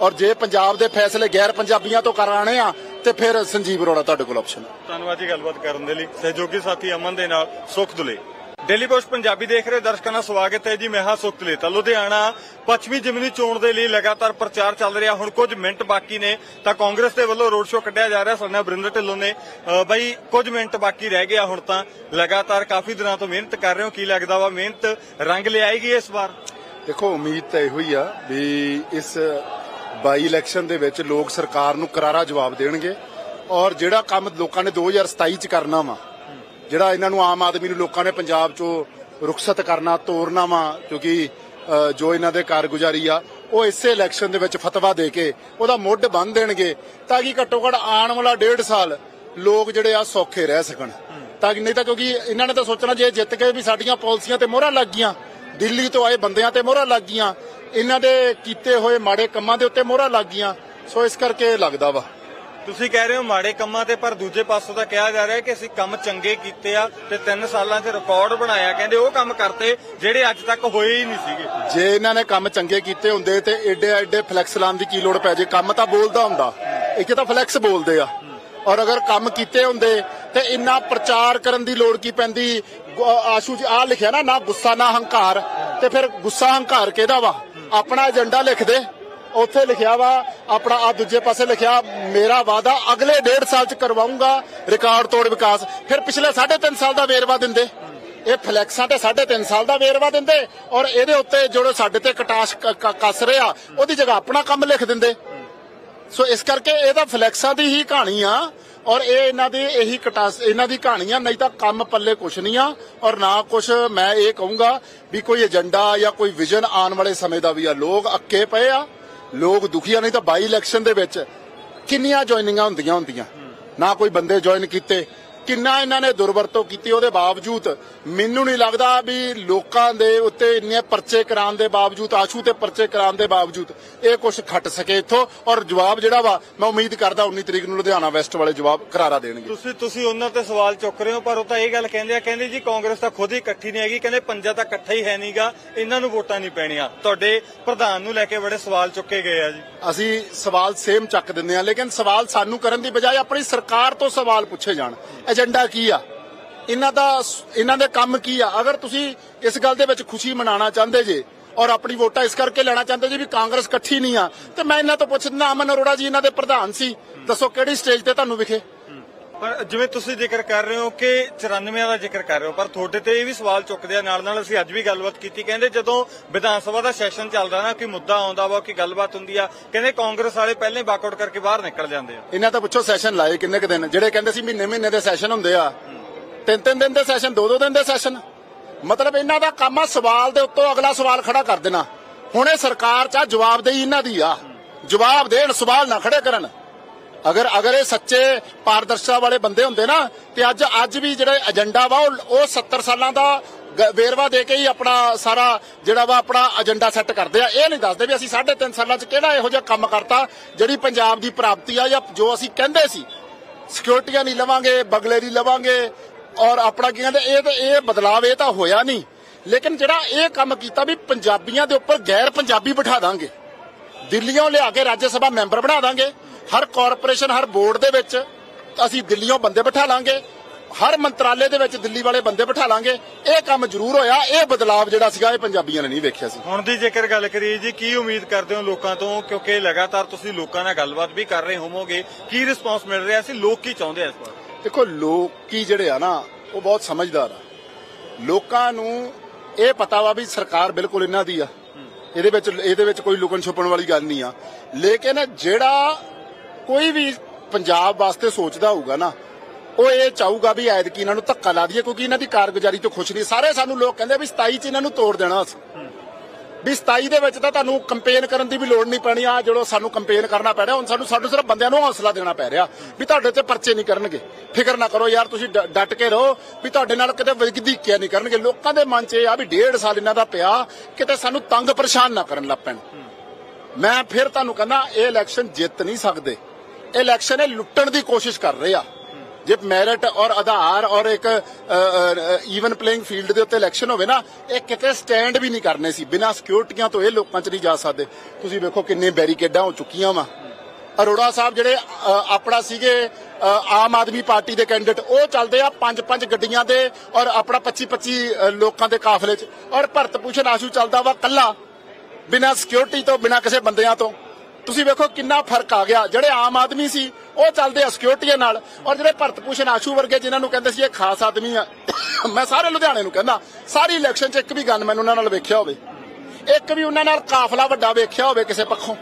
ਔਰ ਜੇ ਪੰਜਾਬ ਦੇ ਫੈਸਲੇ ਗੈਰ ਪੰਜਾਬੀਆਂ ਤੋਂ ਕਰਾਣੇ ਆ ਤੇ ਫਿਰ ਸੰਜੀਵ ਅਰੋੜਾ ਤੁਹਾਡੇ ਕੋਲ ਆਪਸ਼ਨ ਧੰਨਵਾਦ ਜੀ ਗੱਲਬਾਤ ਕਰਨ ਦੇ ਲਈ। ਸਹਿਯੋਗੀ ਸਾਥੀ ਅਮਨ ਦੇ ਨਾਲ ਸੁਖ ਦੁਲੇ। ਡੇਲੀ ਪੋਸਟ ਪੰਜਾਬੀ ਦੇਖ ਰਹੇ ਦਰਸ਼ਕਾਂ ਦਾ ਸਵਾਗਤ ਹੈ ਜੀ, ਮੈਂ ਹਾਂ ਸੁਖ ਲੁਧਿਆਣਾ, ਪੱਛਮੀ ਜ਼ਿਮਨੀ ਚੋਣ ਦੇ ਲਈ ਲਗਾਤਾਰ ਪ੍ਰਚਾਰ ਚੱਲ ਰਿਹਾ। ਹੁਣ ਕੁਝ ਮਿੰਟ ਬਾਕੀ ਨੇ, ਤਾਂ ਕਾਂਗਰਸ ਦੇ ਵੱਲੋਂ ਰੋਡ ਸ਼ੋਅ ਕੱਢਿਆ ਜਾ ਰਿਹਾ। ਸਰਨਾ ਬਰਿੰਦਰ ਢਿੱਲੋਂ ਨੇ। ਅਹ ਕੁਝ ਮਿੰਟ ਬਾਕੀ ਰਹਿ ਗਿਆ ਹੁਣ ਤਾਂ। ਲਗਾਤਾਰ ਕਾਫੀ ਦਿਨਾਂ ਤੋਂ ਮਿਹਨਤ ਕਰ ਰਹੇ ਹੋ, ਕੀ ਲੱਗਦਾ ਵਾ? ਮਿਹਨਤ ਰੰਗ ਲਿਆਏਗੀ ਇਸ ਵਾਰ? ਦੇਖੋ, ਉਮੀਦ ਤਾਂ ਇਹੋ ਹੀ ਆ ਵੀ ਇਸ ਬਾਈ ਇਲੈਕਸ਼ਨ ਦੇ ਵਿੱਚ ਲੋਕ ਸਰਕਾਰ ਨੂੰ ਕਰਾਰਾ ਜਵਾਬ ਦੇਣਗੇ। ਔਰ ਜਿਹੜਾ ਕੰਮ ਲੋਕਾਂ ਨੇ 2027 ਚ ਕਰਨਾ ਵਾ ਜਿਹੜਾ ਇਹਨਾਂ ਨੂੰ ਆਮ ਆਦਮੀ ਨੂੰ ਲੋਕਾਂ ਨੇ ਪੰਜਾਬ ਚੋਂ ਰੁਖਸਤ ਕਰਨਾ ਤੋੜਨਾ ਵਾ, ਕਿਉਂਕਿ ਜੋ ਇਹਨਾਂ ਦੇ ਕਾਰਗੁਜ਼ਾਰੀ ਆ, ਉਹ ਇਸੇ ਇਲੈਕਸ਼ਨ ਦੇ ਵਿੱਚ ਫਤਵਾ ਦੇ ਕੇ ਉਹਦਾ ਮੁੱਢ ਬੰਨ ਦੇਣਗੇ ਤਾਂ ਕਿ ਘੱਟੋ ਘੱਟ ਆਉਣ ਵਾਲਾ ਡੇਢ ਸਾਲ ਲੋਕ ਜਿਹੜੇ ਆ ਸੌਖੇ ਰਹਿ ਸਕਣ। ਤਾਂ ਕਿ ਨਹੀਂ ਤਾਂ ਕਿਉਂਕਿ ਇਹਨਾਂ ਨੇ ਤਾਂ ਸੋਚਣਾ ਜੇ ਜਿੱਤ ਕੇ ਵੀ ਸਾਡੀਆਂ ਪਾਲਿਸੀਆਂ ਤੇ ਮੋਹਰਾਂ ਲੱਗ ਗਈਆਂ, ਦਿੱਲੀ ਤੋਂ ਆਏ ਬੰਦਿਆਂ ਤੇ ਮੋਹਰਾਂ ਲੱਗ ਗਈਆਂ, ਇਹਨਾਂ ਦੇ ਕੀਤੇ ਹੋਏ ਮਾੜੇ ਕੰਮਾਂ ਦੇ ਉੱਤੇ ਮੋਹਰਾਂ ਲੱਗ ਗਈਆਂ, ਸੋ ਇਸ ਕਰਕੇ ਲੱਗਦਾ ਵਾ। ਤੁਸੀਂ ਕਹਿ ਰਹੇ ਹੋ ਮਾੜੇ ਕੰਮਾਂ ਤੇ, ਪਰ ਦੂਜੇ ਪਾਸੋਂ ਤਾਂ ਕਿਹਾ ਜਾ ਰਿਹਾ ਕਿ ਅਸੀਂ ਕੰਮ ਚੰਗੇ ਕੀਤੇ ਆ ਤੇ 3 ਸਾਲਾਂ 'ਚ ਰਿਕਾਰਡ ਬਣਾਇਆ। ਕਹਿੰਦੇ ਉਹ ਕੰਮ ਕਰਤੇ ਜਿਹੜੇ ਅੱਜ ਤੱਕ ਹੋਏ ਹੀ ਨਹੀਂ ਸੀਗੇ। ਜੇ ਇਹਨਾਂ ਨੇ ਕੰਮ ਚੰਗੇ ਕੀਤੇ ਹੁੰਦੇ ਤੇ ਏਡੇ ਏਡੇ ਫਲੈਕਸ ਲਾਉਣ ਦੀ ਕੀ ਲੋੜ ਪੈ ਜੇ? ਕੰਮ ਤਾਂ ਬੋਲਦਾ ਹੁੰਦਾ। ਇੱਥੇ ਤਾਂ ਫਲੈਕਸ ਬੋਲਦੇ ਆ। ਔਰ ਅਗਰ ਕੰਮ ਕੀਤੇ ਹੁੰਦੇ ਤੇ ਇੰਨਾ ਪ੍ਰਚਾਰ ਕਰਨ ਦੀ ਲੋੜ ਕੀ ਪੈਂਦੀ? ਆਸ਼ੂ ਜੀ ਆ ਲਿਖਿਆ ਨਾ ਨਾ ਗੁੱਸਾ, ਨਾ ਹੰਕਾਰ। ਤੇ ਫਿਰ ਗੁੱਸਾ, ਹੰਕਾਰ ਕਿਹਦਾ ਵਾ? ਆਪਣਾ ਏਜੰਡਾ ਲਿਖ ਦੇ। ਉੱਥੇ ਲਿਖਿਆ ਵਾ, ਆਪਣਾ ਆ ਦੂਜੇ ਪਾਸੇ ਲਿਖਿਆ, ਮੇਰਾ ਵਾਦਾ ਅਗਲੇ ਡੇਢ ਸਾਲ ਚ ਕਰਵਾਉਂਗਾ ਰਿਕਾਰਡ ਤੋੜ ਵਿਕਾਸ। ਫਿਰ ਪਿਛਲੇ 3.5 ਸਾਲ ਦਾ ਵੇਰਵਾ ਦਿੰਦੇ। ਇਹ ਫਲੈਕਸਾਂ ਤੇ 3.5 ਸਾਲ ਦਾ ਵੇਰਵਾ ਦਿੰਦੇ ਔਰ ਇਹਦੇ ਉੱਤੇ ਜਿਹੜੇ ਸਾਡੇ ਤੇ ਕਟਾਸ਼ ਕੱਸ ਰਿਹਾ ਉਹਦੀ ਜਗ੍ਹਾ ਆਪਣਾ ਕੰਮ ਲਿਖ ਦਿੰਦੇ। ਸੋ ਇਸ ਕਰਕੇ ਇਹ ਤਾਂ ਫਲੈਕਸਾਂ ਦੀ ਹੀ ਕਹਾਣੀ ਆ ਔਰ ਇਹ ਇਹਨਾਂ ਦੀ ਇਹੀ ਕਟਾਸ, ਇਹਨਾਂ ਦੀ ਕਹਾਣੀ ਆ, ਨਹੀਂ ਤਾਂ ਕੰਮ ਪੱਲੇ ਕੁਛ ਨਹੀਂ ਆ ਔਰ ਨਾ ਕੁਛ ਮੈਂ ਇਹ ਕਹੂੰਗਾ ਵੀ ਕੋਈ ਏਜੰਡਾ ਜਾਂ ਕੋਈ ਵਿਜ਼ਨ ਆਉਣ ਵਾਲੇ ਸਮੇਂ ਦਾ ਵੀ ਆ। ਲੋਕ ਅੱਕੇ ਪਏ ਆ। ਲੋਕ ਦੁਖੀਆ ਨਹੀਂ ਤਾਂ ਬਾਈ ਇਲੈਕਸ਼ਨ ਦੇ ਵਿੱਚ ਕਿੰਨੀਆਂ ਜੁਆਇਨਿੰਗਾਂ ਹੁੰਦੀਆਂ ਹੁੰਦੀਆਂ? ਨਾ ਕੋਈ ਬੰਦੇ ਜੁਆਇਨ ਕੀਤੇ ਕਿੰਨਾ ਇਹਨਾਂ ਨੇ ਦੁਰਵਰਤੋਂ ਕੀਤੀ ਉਹਦੇ ਬਾਵਜੂਦ ਮੈਨੂੰ ਨਹੀਂ ਲੱਗਦਾ ਵੀ ਲੋਕਾਂ ਦੇ ਉੱਤੇ ਇੰਨੇ ਪਰਚੇ ਕਰਾਉਣ ਦੇ ਬਾਵਜੂਦ ਆਸ਼ੂ ਤੇ ਪਰਚੇ ਕਰਾਉਣ ਦੇ ਬਾਵਜੂਦ ਇਹ ਕੁਝ ਖੱਟ ਸਕੇ ਇੱਥੋਂ। ਔਰ ਜਵਾਬ ਜਿਹੜਾ ਵਾ ਮੈਂ ਉਮੀਦ ਕਰਦਾ 19 ਤਰੀਕ ਨੂੰ ਲੁਧਿਆਣਾ ਵੈਸਟ ਵਾਲੇ ਜਵਾਬ ਕਰਾਰਾ ਦੇਣਗੇ। ਤੁਸੀਂ ਤੁਸੀਂ ਉਹਨਾਂ ਤੇ ਸਵਾਲ ਚੁੱਕ ਰਹੇ ਹੋ ਪਰ ਉਹ ਤਾਂ ਇਹ ਗੱਲ ਕਹਿੰਦੇ ਆ ਕਹਿੰਦੇ ਜੀ ਕਾਂਗਰਸ ਤਾਂ ਖੁਦ ਹੀ ਇਕੱਠੀ ਨਹੀਂ ਹੈਗੀ ਕਹਿੰਦੇ ਪੰਜਾ ਤਾਂ ਇਕੱਠਾ ਹੀ ਹੈ ਨਹੀਂਗਾ ਇਹਨਾਂ ਨੂੰ ਵੋਟਾਂ ਨਹੀਂ ਪੈਣੀਆਂ। ਤੁਹਾਡੇ ਪ੍ਰਧਾਨ ਨੂੰ ਲੈ ਕੇ ਬੜੇ ਸਵਾਲ ਚੁੱਕੇ ਗਏ ਆ ਜੀ। ਅਸੀਂ ਸਵਾਲ ਸੇਮ ਚੱਕ ਦਿੰਦੇ ਆ ਲੇਕਿਨ ਸਵਾਲ ਸਾਨੂੰ ਕਰਨ ਦੀ ਬਜਾਏ ਆਪਣੀ ਸਰਕਾਰ ਤੋਂ ਸਵਾਲ ਪੁੱਛੇ ਜਾਣ। ਏਜੰਡਾ ਕੀ ਆ? ਇਹਨਾਂ ਦਾ ਇਹਨਾਂ ਦੇ ਕੰਮ ਕੀ ਆ? ਅਗਰ ਤੁਸੀਂ ਇਸ ਗੱਲ ਦੇ ਵਿੱਚ ਖੁਸ਼ੀ ਮਨਾਉਣਾ ਚਾਹੁੰਦੇ ਜੇ ਔਰ ਆਪਣੀ ਵੋਟਾਂ ਇਸ ਕਰਕੇ ਲੈਣਾ ਚਾਹੁੰਦੇ ਜੇ ਵੀ ਕਾਂਗਰਸ ਇਕੱਠੀ ਨਹੀਂ ਆ, ਤੇ ਮੈਂ ਇਹਨਾਂ ਤੋਂ ਪੁੱਛਦਾ, ਅਮਨ ਅਰੋੜਾ ਜੀ ਇਹਨਾਂ ਦੇ ਪ੍ਰਧਾਨ ਸੀ। ਦੱਸੋ ਕਿਹੜੀ ਸਟੇਜ ਤੇ ਤੁਹਾਨੂੰ ਵਿਖੇ? ਪਰ ਜਿਵੇਂ ਤੁਸੀਂ ਜ਼ਿਕਰ ਕਰ ਰਹੇ ਹੋ ਕਿ 94 ਦਾ ਜ਼ਿਕਰ ਕਰ ਰਹੇ ਹੋ, ਪਰ ਤੁਹਾਡੇ ਤੇ ਇਹ ਵੀ ਸਵਾਲ ਚੁੱਕਦੇ ਆ ਨਾਲ ਨਾਲ ਅਸੀਂ ਅੱਜ ਵੀ ਗੱਲਬਾਤ ਕੀਤੀ, ਕਹਿੰਦੇ ਜਦੋਂ ਵਿਧਾਨ ਸਭਾ ਦਾ ਸੈਸ਼ਨ ਚੱਲਦਾ ਨਾ, ਕੋਈ ਮੁੱਦਾ ਆਉਂਦਾ ਵਾ ਕਿ ਗੱਲਬਾਤ ਹੁੰਦੀ ਆ, ਕਹਿੰਦੇ ਕਾਂਗਰਸ ਵਾਲੇ ਪਹਿਲੇ ਹੀ ਵਾਕਆਊਟ ਕਰਕੇ ਬਾਹਰ ਨਿਕਲ ਜਾਂਦੇ ਆ। ਇਹਨਾਂ ਤੋਂ ਪੁੱਛੋ ਸੈਸ਼ਨ ਲਾਏ ਕਿੰਨੇ ਕੁ ਦਿਨ, ਜਿਹੜੇ ਕਹਿੰਦੇ ਸੀ ਮਹੀਨੇ ਮਹੀਨੇ ਦੇ ਸੈਸ਼ਨ ਹੁੰਦੇ ਆ ਤਿੰਨ ਤਿੰਨ ਦਿਨ ਦੇ ਸੈਸ਼ਨ ਦੋ ਦੋ ਦਿਨ ਦੇ ਸੈਸ਼ਨ, ਮਤਲਬ ਇਹਨਾਂ ਦਾ ਕੰਮ ਆ ਸਵਾਲ ਦੇ ਉੱਤੋਂ ਅਗਲਾ ਸਵਾਲ ਖੜਾ ਕਰ ਦੇਣਾ। ਹੁਣ ਇਹ ਸਰਕਾਰ ਚ ਆ ਜਵਾਬਦੇਹੀ ਇਹਨਾਂ ਦੀ ਆ, ਜਵਾਬ ਦੇਣ, ਸਵਾਲ ਨਾ ਖੜੇ ਕਰਨ। ਅਗਰ ਅਗਰ ਇਹ ਸੱਚੇ ਪਾਰਦਰਸ਼ਤਾ ਵਾਲੇ ਬੰਦੇ ਹੁੰਦੇ ਨਾ, ਤੇ ਅੱਜ ਅੱਜ ਵੀ ਜਿਹੜਾ ਏਜੰਡਾ ਵਾ, ਉਹ ਉਹ 70 ਸਾਲਾਂ ਦਾ ਵੇਰਵਾ ਦੇ ਕੇ ਹੀ ਆਪਣਾ ਸਾਰਾ ਜਿਹੜਾ ਵਾ, ਆਪਣਾ ਏਜੰਡਾ ਸੈੱਟ ਕਰਦੇ ਆ। ਇਹ ਨਹੀਂ ਦੱਸਦੇ ਵੀ ਅਸੀਂ 3.5 ਸਾਲਾਂ ਚ ਕਿਹੜਾ ਇਹੋ ਜਿਹਾ ਕੰਮ ਕਰਤਾ, ਜਿਹੜੀ ਪੰਜਾਬ ਦੀ ਪ੍ਰਾਪਤੀ ਆ, ਜਾਂ ਜੋ ਅਸੀਂ ਕਹਿੰਦੇ ਸੀ। ਸਿਕਿਉਰਟੀਆਂ ਨਹੀਂ ਲਵਾਂਗੇ, ਬਗਲੇ ਨਹੀਂ ਲਵਾਂਗੇ, ਔਰ ਆਪਣਾ ਕੀ ਕਹਿੰਦੇ, ਇਹ ਤਾਂ, ਇਹ ਬਦਲਾਵ ਇਹ ਤਾਂ ਹੋਇਆ ਨਹੀਂ। ਲੇਕਿਨ ਜਿਹੜਾ ਇਹ ਕੰਮ ਕੀਤਾ ਵੀ ਪੰਜਾਬੀਆਂ ਦੇ ਉੱਪਰ ਗੈਰ ਪੰਜਾਬੀ ਬਿਠਾ ਦਾਂਗੇ। ਦਿੱਲੀੋਂ ਲਿਆ ਕੇ ਰਾਜ ਸਭਾ ਮੈਂਬਰ ਬਣਾ ਦਾਂਗੇ। ਹਰ ਕਾਰਪੋਰੇਸ਼ਨ ਹਰ ਬੋਰਡ ਦੇ ਵਿੱਚ ਅਸੀਂ ਦਿੱਲੀੋਂ ਬੰਦੇ ਬਿਠਾ ਲਾਂਗੇ ਹਰ ਮੰਤਰਾਲੇ ਦੇ ਵਿੱਚ ਦਿੱਲੀ ਵਾਲੇ ਬੰਦੇ ਬਿਠਾ ਲਾਂਗੇ। ਇਹ ਕੰਮ ਜ਼ਰੂਰ ਹੋਇਆ ਇਹ ਬਦਲਾਵ ਜਿਹੜਾ ਸੀਗਾ ਇਹ ਪੰਜਾਬੀਆਂ ਨੇ ਨਹੀਂ ਵੇਖਿਆ ਸੀ। ਹੁਣ ਦੀ ਜੇਕਰ ਗੱਲ ਕਰੀਏ ਜੀ ਕੀ ਉਮੀਦ ਕਰਦੇ ਹੋ ਲੋਕਾਂ ਤੋਂ? ਕਿਉਂਕਿ ਲਗਾਤਾਰ ਤੁਸੀਂ ਲੋਕਾਂ ਨਾਲ ਗੱਲਬਾਤ ਵੀ ਕਰ ਰਹੇ ਹੋਵੋਗੇ ਕੀ ਰਿਸਪੌਂਸ ਮਿਲ ਰਿਹਾ ਸੀ? ਲੋਕ ਕੀ ਚਾਹੁੰਦੇ ਆ ਇਸ ਵਾਰ ਦੇਖੋ ਲੋਕੀ ਜਿਹੜੇ ਆ ਨਾ ਉਹ ਬਹੁਤ ਸਮਝਦਾਰ ਆ। ਲੋਕਾਂ ਨੂੰ ਇਹ ਪਤਾ ਵਾ ਵੀ ਸਰਕਾਰ ਬਿਲਕੁਲ ਇਹਨਾਂ ਦੀ ਆ। ਇਹਦੇ ਵਿੱਚ ਇਹਦੇ ਵਿੱਚ ਕੋਈ ਲੁਕਣ ਛੁਪਣ ਵਾਲੀ ਗੱਲ ਨਹੀਂ ਆ। ਲੇਕਿਨ ਜਿਹੜਾ ਕੋਈ ਵੀ ਪੰਜਾਬ ਵਾਸਤੇ ਸੋਚਦਾ ਹੋਊਗਾ ਨਾ, ਉਹ ਇਹ ਚਾਹੂਗਾ ਵੀ ਐਤਕੀ ਇਹਨਾਂ ਨੂੰ ਧੱਕਾ ਲਾ ਦਈਏ, ਕਿਉਂਕਿ ਇਹਨਾਂ ਦੀ ਕਾਰਗੁਜ਼ਾਰੀ ਤੋਂ ਖੁਸ਼ ਨਹੀਂ। ਸਾਰੇ ਸਾਨੂੰ ਲੋਕ ਕਹਿੰਦੇ ਵੀ 27 ਚ ਇਹਨਾਂ ਨੂੰ ਤੋੜ ਦੇਣਾ ਅਸੀਂ। ਵੀ 27 ਦੇ ਵਿੱਚ ਤਾਂ ਤੁਹਾਨੂੰ ਕੰਪੇਨ ਕਰਨ ਦੀ ਵੀ ਲੋੜ ਨਹੀਂ ਪੈਣੀ ਆ ਜਦੋਂ ਸਾਨੂੰ ਕੰਪੇਨ ਕਰਨਾ ਪੈ ਰਿਹਾ, ਹੁਣ ਸਾਨੂੰ ਸਾਨੂੰ ਸਿਰਫ ਬੰਦਿਆਂ ਨੂੰ ਹੌਸਲਾ ਦੇਣਾ ਪੈ ਰਿਹਾ ਵੀ ਤੁਹਾਡੇ ਤੇ ਪਰਚੇ ਨਹੀਂ ਕਰਨਗੇ। ਫਿਕਰ ਨਾ ਕਰੋ ਯਾਰ, ਤੁਸੀਂ ਡ- ਡਟ ਕੇ ਰਹੋ ਵੀ ਤੁਹਾਡੇ ਨਾਲ ਕਿਤੇ ਵਧੀਕੀਆਂ ਨਹੀਂ ਕਰਨਗੇ। ਲੋਕਾਂ ਦੇ ਮਨ 'ਚ ਇਹ ਆ ਵੀ ਡੇਢ ਸਾਲ ਇਹਨਾਂ ਦਾ ਪਿਆ, ਕਿਤੇ ਸਾਨੂੰ ਤੰਗ ਪਰੇਸ਼ਾਨ ਨਾ ਕਰਨ ਲੱਗ ਪੈਣ। ਮੈਂ ਫਿਰ ਤੁਹਾਨੂੰ ਕਹਿੰਦਾ, ਇਹ ਇਲੈਕਸ਼ਨ ਜਿੱਤ ਨਹੀਂ ਸਕਦੇ। ਇਲੈਕਸ਼ਨ ਇਹ ਲੁੱਟਣ ਦੀ ਕੋਸ਼ਿਸ਼ ਕਰ ਰਹੇ ਆ। ਜੇ ਮੈਰਿਟ ਔਰ ਆਧਾਰ ਔਰ ਇੱਕ ਈਵਨ ਪਲੇਇੰਗ ਫੀਲਡ ਦੇ ਉੱਤੇ ਇਲੈਕਸ਼ਨ ਹੋਵੇ ਨਾ, ਇਹ ਕਿਤੇ ਸਟੈਂਡ ਵੀ ਨਹੀਂ ਕਰਨੇ ਸੀ। ਬਿਨਾਂ ਸਿਕਿਉਰਟੀਆਂ ਤੋਂ ਇਹ ਲੋਕਾਂ 'ਚ ਨਹੀਂ ਜਾ ਸਕਦੇ। ਤੁਸੀਂ ਵੇਖੋ ਕਿੰਨੇ ਬੈਰੀਕੇਡਾਂ ਹੋ ਚੁੱਕੀਆਂ ਵਾ। ਅਰੋੜਾ ਸਾਹਿਬ ਜਿਹੜੇ ਆਪਣਾ ਸੀਗੇ ਆਮ ਆਦਮੀ ਪਾਰਟੀ ਦੇ ਕੈਂਡੀਡੇਟ ਉਹ ਚੱਲਦੇ ਆ ਪੰਜ ਪੰਜ ਗੱਡੀਆਂ ਦੇ ਔਰ ਆਪਣਾ 25 25 ਲੋਕਾਂ ਦੇ ਕਾਫਲੇ 'ਚ। ਔਰ ਭਰਤ ਭੂਸ਼ਣ ਆਸ਼ੂ ਚੱਲਦਾ ਵਾ ਕੱਲਾ। ਬਿਨਾਂ ਸਿਕਿਉਰਿਟੀ ਤੋਂ, ਬਿਨਾਂ ਕਿਸੇ ਬੰਦਿਆਂ ਤੋਂ। ਤੁਸੀਂ ਵੇਖੋ ਕਿੰਨਾ ਫ਼ਰਕ ਆ ਗਿਆ। ਜਿਹੜੇ ਆਮ ਆਦਮੀ ਸੀ, ਉਹ ਚੱਲਦੇ ਆ ਸਿਕਿਉਰਿਟੀਆਂ ਨਾਲ। ਔਰ ਜਿਹੜੇ ਭਰਤ ਭੂਸ਼ਣ ਆਸ਼ੂ ਵਰਗੇ ਜਿਨ੍ਹਾਂ ਨੂੰ ਕਹਿੰਦੇ ਸੀ ਇਹ ਖਾਸ ਆਦਮੀ ਆ, ਮੈਂ ਸਾਰੇ ਲੁਧਿਆਣੇ ਨੂੰ ਕਹਿੰਦਾ, ਸਾਰੀ ਇਲੈਕਸ਼ਨ 'ਚ ਇੱਕ ਵੀ ਗਨਮੈਨ ਉਹਨਾਂ ਨਾਲ ਵੇਖਿਆ ਹੋਵੇ। ਇੱਕ ਵੀ ਉਹਨਾਂ ਨਾਲ ਕਾਫਲਾ ਵੱਡਾ ਵੇਖਿਆ ਹੋਵੇ ਕਿਸੇ ਪੱਖੋਂ।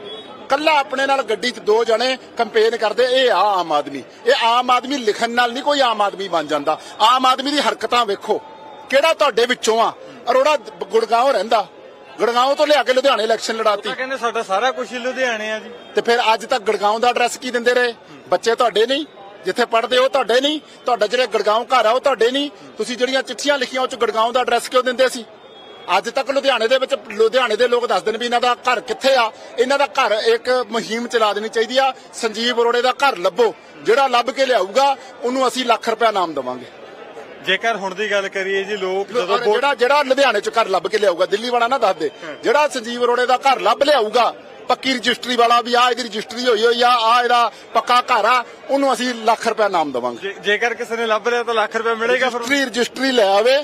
ਕੱਲਾ ਆਪਣੇ ਨਾਲ ਗੱਡੀ 'ਚ ਦੋ ਜਣੇ ਕੰਪੇਨ ਕਰਦੇ, ਇਹ ਆ ਆਮ ਆਦਮੀ। ਇਹ ਆਮ ਆਦਮੀ ਲਿਖਣ ਨਾਲ ਨਹੀਂ ਕੋਈ ਆਮ ਆਦਮੀ ਬਣ ਜਾਂਦਾ। ਆਮ ਆਦਮੀ ਦੀ ਹਰਕਤਾਂ ਵੇਖੋ। ਕਿਹੜਾ ਤੁਹਾਡੇ ਵਿੱਚੋਂ ਆ? ਅਰੋੜਾ ਗੁੜਗਾਉਂ ਰਹਿੰਦਾ। ਗੁੜਗਾਉਂ ਤੋਂ ਲਿਆ ਕੇ ਲੁਧਿਆਣੇ ਇਲੈਕਸ਼ਨ ਲੜਾਤੀ। ਕਹਿੰਦੇ ਸਾਡਾ ਸਾਰਾ ਕੁਝ ਲੁਧਿਆਣੇ ਆ ਜੀ। ਤੇ ਫਿਰ ਅੱਜ ਤੱਕ ਗੜਗਾਉਂ ਦਾ ਐਡਰੈਸ ਕੀ ਦਿੰਦੇ ਰਹੇ? ਬੱਚੇ ਤੁਹਾਡੇ ਨਹੀਂ। ਜਿੱਥੇ ਪੜਦੇ ਹੋ ਤੁਹਾਡੇ ਨਹੀਂ। ਤੁਹਾਡਾ ਜਿਹੜੇ ਗੜਗਾਉਂ ਘਰ ਆ ਉਹ ਤੁਹਾਡੇ ਨਹੀਂ। ਤੁਸੀਂ ਜਿਹੜੀਆਂ ਚਿੱਠੀਆਂ ਲਿਖੀਆਂ ਉਹ ਚ ਗੜਗਾਉਂ ਦਾ ਐਡਰੈਸ ਕਿਉਂ ਦਿੰਦੇ ਸੀ ਅੱਜ ਤੱਕ ਲੁਧਿਆਣੇ ਦੇ ਵਿੱਚ ਲੁਧਿਆਣੇ ਦੇ ਲੋਕ ਦੱਸਦੇ ਨੇ ਵੀ ਇਹਨਾਂ ਦਾ ਘਰ ਕਿੱਥੇ ਆ। ਇਹਨਾਂ ਦਾ ਘਰ ਇੱਕ ਮੁਹਿੰਮ ਚਲਾ ਦੇਣੀ ਚਾਹੀਦੀ ਆ। ਸੰਜੀਵ ਅਰੋੜੇ ਦਾ ਘਰ ਲੱਭੋ। ਜਿਹੜਾ ਲੱਭ ਕੇ ਲਿਆਊਗਾ ਉਹਨੂੰ ਅਸੀਂ ਲੱਖ ਰੁਪਇਆ ਨਾਮ ਦੇਵਾਂਗੇ। ਜੇਕਰ ਹੁਣ ਦੀ ਗੱਲ ਕਰੀਏ ਜੀ ਲੋਕ ਜਦੋਂ ਜਿਹੜਾ ਜਿਹੜਾ ਲੁਧਿਆਣੇ ਚ ਘਰ ਲੱਭ ਕੇ ਲਿਆਊਗਾ ਦਿੱਲੀ ਵਾਲਾ ਨਾ ਦੱਸ ਦੇ। ਜਿਹੜਾ ਸੰਜੀਵ ਅਰੋੜੇ ਦਾ ਘਰ ਲੱਭ ਲਿਆਊਗਾ ਪੱਕੀ ਰਜਿਸਟਰੀ ਵਾਲਾ ਵੀ ਆ ਇਹਦੀ ਰਜਿਸਟਰੀ ਹੋਈ ਹੋਈ ਆ ਆ ਇਹਦਾ ਪੱਕਾ ਘਰ ਆ ਉਹਨੂੰ ਅਸੀਂ ਲੱਖ ਰੁਪਏ ਨਾਮ ਦੇਵਾਂਗੇ। ਜੇਕਰ ਕਿਸੇ ਨੇ ਲੱਭ ਲਿਆ ਤਾਂ ਲੱਖ ਰੁਪਏ ਮਿਲੇਗਾ ਫਿਰ ਰਜਿਸਟਰੀ ਰਜਿਸਟਰੀ ਲੈ ਆਵੇ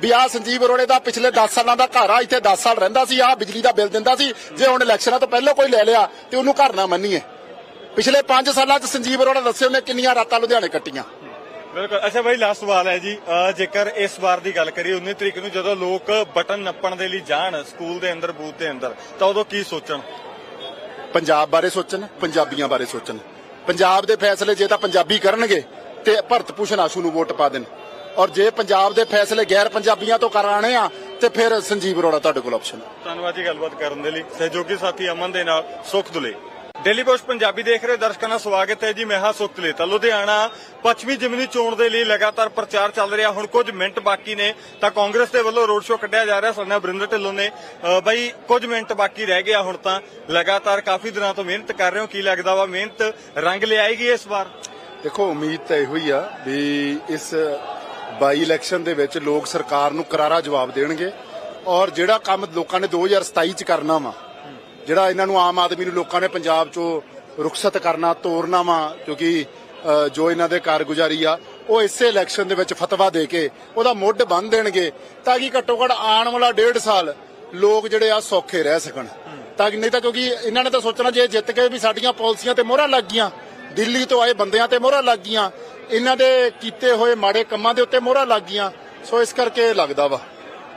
ਵੀ ਆ ਸੰਜੀਵ ਅਰੋੜੇ ਦਾ ਪਿਛਲੇ 10 ਸਾਲਾਂ ਦਾ ਘਰ ਆ ਇੱਥੇ 10 ਸਾਲ ਰਹਿੰਦਾ ਸੀ ਆ ਬਿਜਲੀ ਦਾ ਬਿੱਲ ਦਿੰਦਾ ਸੀ। ਜੇ ਹੁਣ ਇਲੈਕਸ਼ਨਾਂ ਤੋਂ ਪਹਿਲਾਂ ਕੋਈ ਲੈ ਲਿਆ ਤੇ ਉਹਨੂੰ ਘਰ ਨਾ ਮੰਨੀਏ। ਪਿਛਲੇ 5 ਸਾਲਾਂ 'ਚ ਸੰਜੀਵ ਅਰੋੜਾ ਦੱਸਿਓ ਨੇ ਕਿੰਨੀਆਂ ਰਾਤਾਂ ਲੁਧਿਆਣੇ ਕੱਟੀਆਂ। ਬਿਲਕੁਲ। ਅੱਛਾ ਭਾਈ ਲਾਸਟ ਸਵਾਲ ਹੈ ਜੀ। ਜੇਕਰ ਇਸ ਵਾਰ ਦੀ ਗੱਲ ਕਰੀਏ 19 ਤਰੀਕ ਨੂੰ ਜਦੋਂ ਲੋਕ ਬਟਨ ਨੱਪਣ ਦੇ ਲਈ ਜਾਣ ਸਕੂਲ ਦੇ ਅੰਦਰ ਬੂਥ ਦੇ ਅੰਦਰ ਤਾਂ ਉਦੋਂ ਕੀ ਸੋਚਣ? ਪੰਜਾਬ ਬਾਰੇ ਸੋਚਣ ਪੰਜਾਬੀਆਂ ਬਾਰੇ ਸੋਚਣ। ਪੰਜਾਬ ਦੇ ਫੈਸਲੇ ਜੇ ਤਾਂ ਪੰਜਾਬੀ ਕਰਨਗੇ ਤੇ ਭਰਤ ਭੂਸ਼ਣ ਆਸ਼ੂ ਨੂੰ ਵੋਟ ਪਾ ਦੇਣ। ਔਰ ਜੇ ਪੰਜਾਬ ਦੇ ਫੈਸਲੇ ਗੈਰ ਪੰਜਾਬੀਆਂ ਤੋਂ ਕਰਾਣੇ ਆ ਤੇ ਫਿਰ ਸੰਜੀਵ ਅਰੋੜਾ ਤੁਹਾਡੇ ਕੋਲ ਆਪਸ਼ਨ ਧੰਨਵਾਦ ਜੀ ਗੱਲਬਾਤ ਕਰਨ ਦੇ ਲਈ। ਸਹਿਯੋਗੀ ਸਾਥੀ ਅਮਨ ਦੇ ਨਾਲ ਸੁਖ ਦੁਲੇ। ਡੇਲੀ ਪੋਸਟ ਪੰਜਾਬੀ ਦੇਖ ਰਹੇ ਦਰਸ਼ਕਾਂ ਦਾ ਸਵਾਗਤ ਹੈ ਜੀ, ਮੈਂ ਹਾਂ ਸੁਖ ਤਾਂ ਲੁਧਿਆਣਾ, ਪੱਛਮੀ ਜ਼ਿਮਨੀ ਚੋਣ ਦੇ ਲਈ ਲਗਾਤਾਰ ਪ੍ਰਚਾਰ ਚੱਲ ਰਿਹਾ। ਹੁਣ ਕੁਝ ਮਿੰਟ ਬਾਕੀ ਨੇ, ਤਾਂ ਕਾਂਗਰਸ ਦੇ ਵੱਲੋਂ ਰੋਡ ਸ਼ੋਅ ਕੱਢਿਆ ਜਾ ਰਿਹਾ। ਸਰਨਾ ਬਰਿੰਦਰ ਢਿੱਲੋਂ ਨੇ ਅਹ ਕੁਝ ਮਿੰਟ ਬਾਕੀ ਰਹਿ ਗਿਆ ਹੁਣ ਤਾਂ। ਲਗਾਤਾਰ ਕਾਫੀ ਦਿਨਾਂ ਤੋਂ ਮਿਹਨਤ ਕਰ ਰਹੇ ਹੋ, ਕੀ ਲੱਗਦਾ ਵਾ? ਮਿਹਨਤ ਰੰਗ ਲਿਆਏਗੀ ਇਸ ਵਾਰ? ਦੇਖੋ, ਉਮੀਦ ਤਾਂ ਇਹੋ ਹੀ ਆ ਵੀ ਇਸ ਬਾਈ ਇਲੈਕਸ਼ਨ ਦੇ ਵਿੱਚ ਲੋਕ ਸਰਕਾਰ ਨੂੰ ਕਰਾਰਾ ਜਵਾਬ ਦੇਣਗੇ। ਔਰ ਜਿਹੜਾ ਕੰਮ ਲੋਕਾਂ ਨੇ 2027 ਚ ਕਰਨਾ ਵਾ ਜਿਹੜਾ ਇਹਨਾਂ ਨੂੰ ਆਮ ਆਦਮੀ ਨੂੰ ਲੋਕਾਂ ਨੇ ਪੰਜਾਬ ਚੋਂ ਰੁਖਸਤ ਕਰਨਾ ਤੋੜਨਾ ਵਾ, ਕਿਉਂਕਿ ਜੋ ਇਹਨਾਂ ਦੇ ਕਾਰਗੁਜ਼ਾਰੀ ਆ, ਉਹ ਇਸੇ ਇਲੈਕਸ਼ਨ ਦੇ ਵਿੱਚ ਫਤਵਾ ਦੇ ਕੇ ਉਹਦਾ ਮੁੱਢ ਬੰਨ ਦੇਣਗੇ ਤਾਂ ਕਿ ਘੱਟੋ ਘੱਟ ਆਉਣ ਵਾਲਾ ਡੇਢ ਸਾਲ ਲੋਕ ਜਿਹੜੇ ਆ ਸੌਖੇ ਰਹਿ ਸਕਣ। ਤਾਂ ਕਿ ਨਹੀਂ ਤਾਂ ਕਿਉਂਕਿ ਇਹਨਾਂ ਨੇ ਤਾਂ ਸੋਚਣਾ ਜੇ ਜਿੱਤ ਕੇ ਵੀ ਸਾਡੀਆਂ ਪਾਲਿਸੀਆਂ ਤੇ ਮੋਹਰਾਂ ਲੱਗ ਗਈਆਂ, ਦਿੱਲੀ ਤੋਂ ਆਏ ਬੰਦਿਆਂ ਤੇ ਮੋਹਰਾਂ ਲੱਗ ਗਈਆਂ, ਇਹਨਾਂ ਦੇ ਕੀਤੇ ਹੋਏ ਮਾੜੇ ਕੰਮਾਂ ਦੇ ਉੱਤੇ ਮੋਹਰਾਂ ਲੱਗ ਗਈਆਂ, ਸੋ ਇਸ ਕਰਕੇ ਲੱਗਦਾ ਵਾ।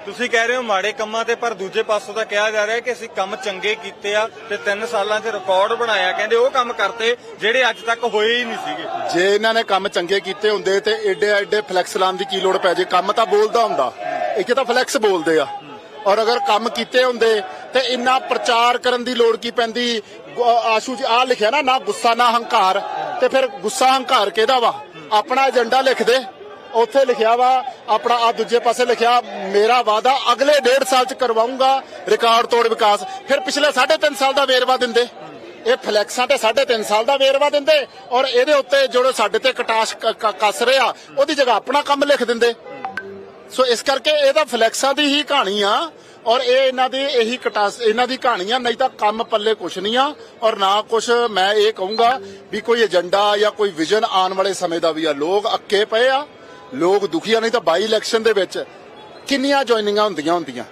ਤੁਸੀਂ ਕਹਿ ਰਹੇ ਹੋ ਮਾੜੇ ਕੰਮਾਂ ਤੇ, ਪਰ ਦੂਜੇ ਪਾਸੋਂ ਤਾਂ ਕਿਹਾ ਜਾ ਰਿਹਾ ਕਿ ਅਸੀਂ ਕੰਮ ਚੰਗੇ ਕੀਤੇ ਆ ਤੇ 3 ਸਾਲਾਂ 'ਚ ਰਿਕਾਰਡ ਬਣਾਇਆ। ਕਹਿੰਦੇ ਉਹ ਕੰਮ ਕਰਤੇ ਜਿਹੜੇ ਅੱਜ ਤੱਕ ਹੋਏ ਹੀ ਨਹੀਂ ਸੀਗੇ। ਜੇ ਇਹਨਾਂ ਨੇ ਕੰਮ ਚੰਗੇ ਕੀਤੇ ਹੁੰਦੇ ਤੇ ਏਡੇ ਏਡੇ ਫਲੈਕਸ ਲਾਉਣ ਦੀ ਕੀ ਲੋੜ ਪੈ ਜੇ? ਕੰਮ ਤਾਂ ਬੋਲਦਾ ਹੁੰਦਾ। ਇੱਥੇ ਤਾਂ ਫਲੈਕਸ ਬੋਲਦੇ ਆ। ਔਰ ਅਗਰ ਕੰਮ ਕੀਤੇ ਹੁੰਦੇ ਤੇ ਇੰਨਾ ਪ੍ਰਚਾਰ ਕਰਨ ਦੀ ਲੋੜ ਕੀ ਪੈਂਦੀ? ਆਸ਼ੂ ਜੀ ਆ ਲਿਖਿਆ ਨਾ ਨਾ ਗੁੱਸਾ, ਨਾ ਹੰਕਾਰ। ਤੇ ਫਿਰ ਗੁੱਸਾ, ਹੰਕਾਰ ਕਿਹਦਾ ਵਾ? ਆਪਣਾ ਏਜੰਡਾ ਲਿਖ ਦੇ। ਉੱਥੇ ਲਿਖਿਆ ਵਾ, ਆਪਣਾ ਆ ਦੂਜੇ ਪਾਸੇ ਲਿਖਿਆ, ਮੇਰਾ ਵਾਦਾ ਅਗਲੇ ਡੇਢ ਸਾਲ ਚ ਕਰਵਾਉਂਗਾ ਰਿਕਾਰਡ ਤੋੜ ਵਿਕਾਸ। ਫਿਰ ਪਿਛਲੇ 3.5 ਸਾਲ ਦਾ ਵੇਰਵਾ ਦਿੰਦੇ। ਇਹ ਫਲੈਕਸਾਂ ਤੇ 3.5 ਸਾਲ ਦਾ ਵੇਰਵਾ ਦਿੰਦੇ ਔਰ ਇਹਦੇ ਉੱਤੇ ਜਿਹੜੇ ਸਾਡੇ ਤੇ ਕਟਾਸ਼ ਕ- ਕ- ਕੱਸ ਰਿਹਾ ਉਹਦੀ ਜਗ੍ਹਾ ਆਪਣਾ ਕੰਮ ਲਿਖ ਦਿੰਦੇ। ਸੋ ਇਸ ਕਰਕੇ ਇਹ ਤਾਂ ਫਲੈਕਸਾਂ ਦੀ ਹੀ ਕਹਾਣੀ ਆ ਔਰ ਇਹ ਇਹਨਾਂ ਦੀ ਇਹੀ ਕਟਾਸ, ਇਹਨਾਂ ਦੀ ਕਹਾਣੀ ਆ, ਨਹੀਂ ਤਾਂ ਕੰਮ ਪੱਲੇ ਕੁਛ ਨਹੀਂ ਆ ਔਰ ਨਾ ਕੁਛ ਮੈਂ ਇਹ ਕਹੂੰਗਾ ਵੀ ਕੋਈ ਏਜੰਡਾ ਜਾਂ ਕੋਈ ਵਿਜ਼ਨ ਆਉਣ ਵਾਲੇ ਸਮੇਂ ਦਾ ਵੀ ਆ। ਲੋਕ ਅੱਕੇ ਪਏ ਆ। ਲੋਕ ਦੁਖੀਆ ਨਹੀਂ ਤਾਂ ਬਾਈ ਇਲੈਕਸ਼ਨ ਦੇ ਵਿੱਚ ਕਿੰਨੀਆਂ ਜੁਆਇਨਿੰਗਾਂ ਹੁੰਦੀਆਂ ਹੁੰਦੀਆਂ।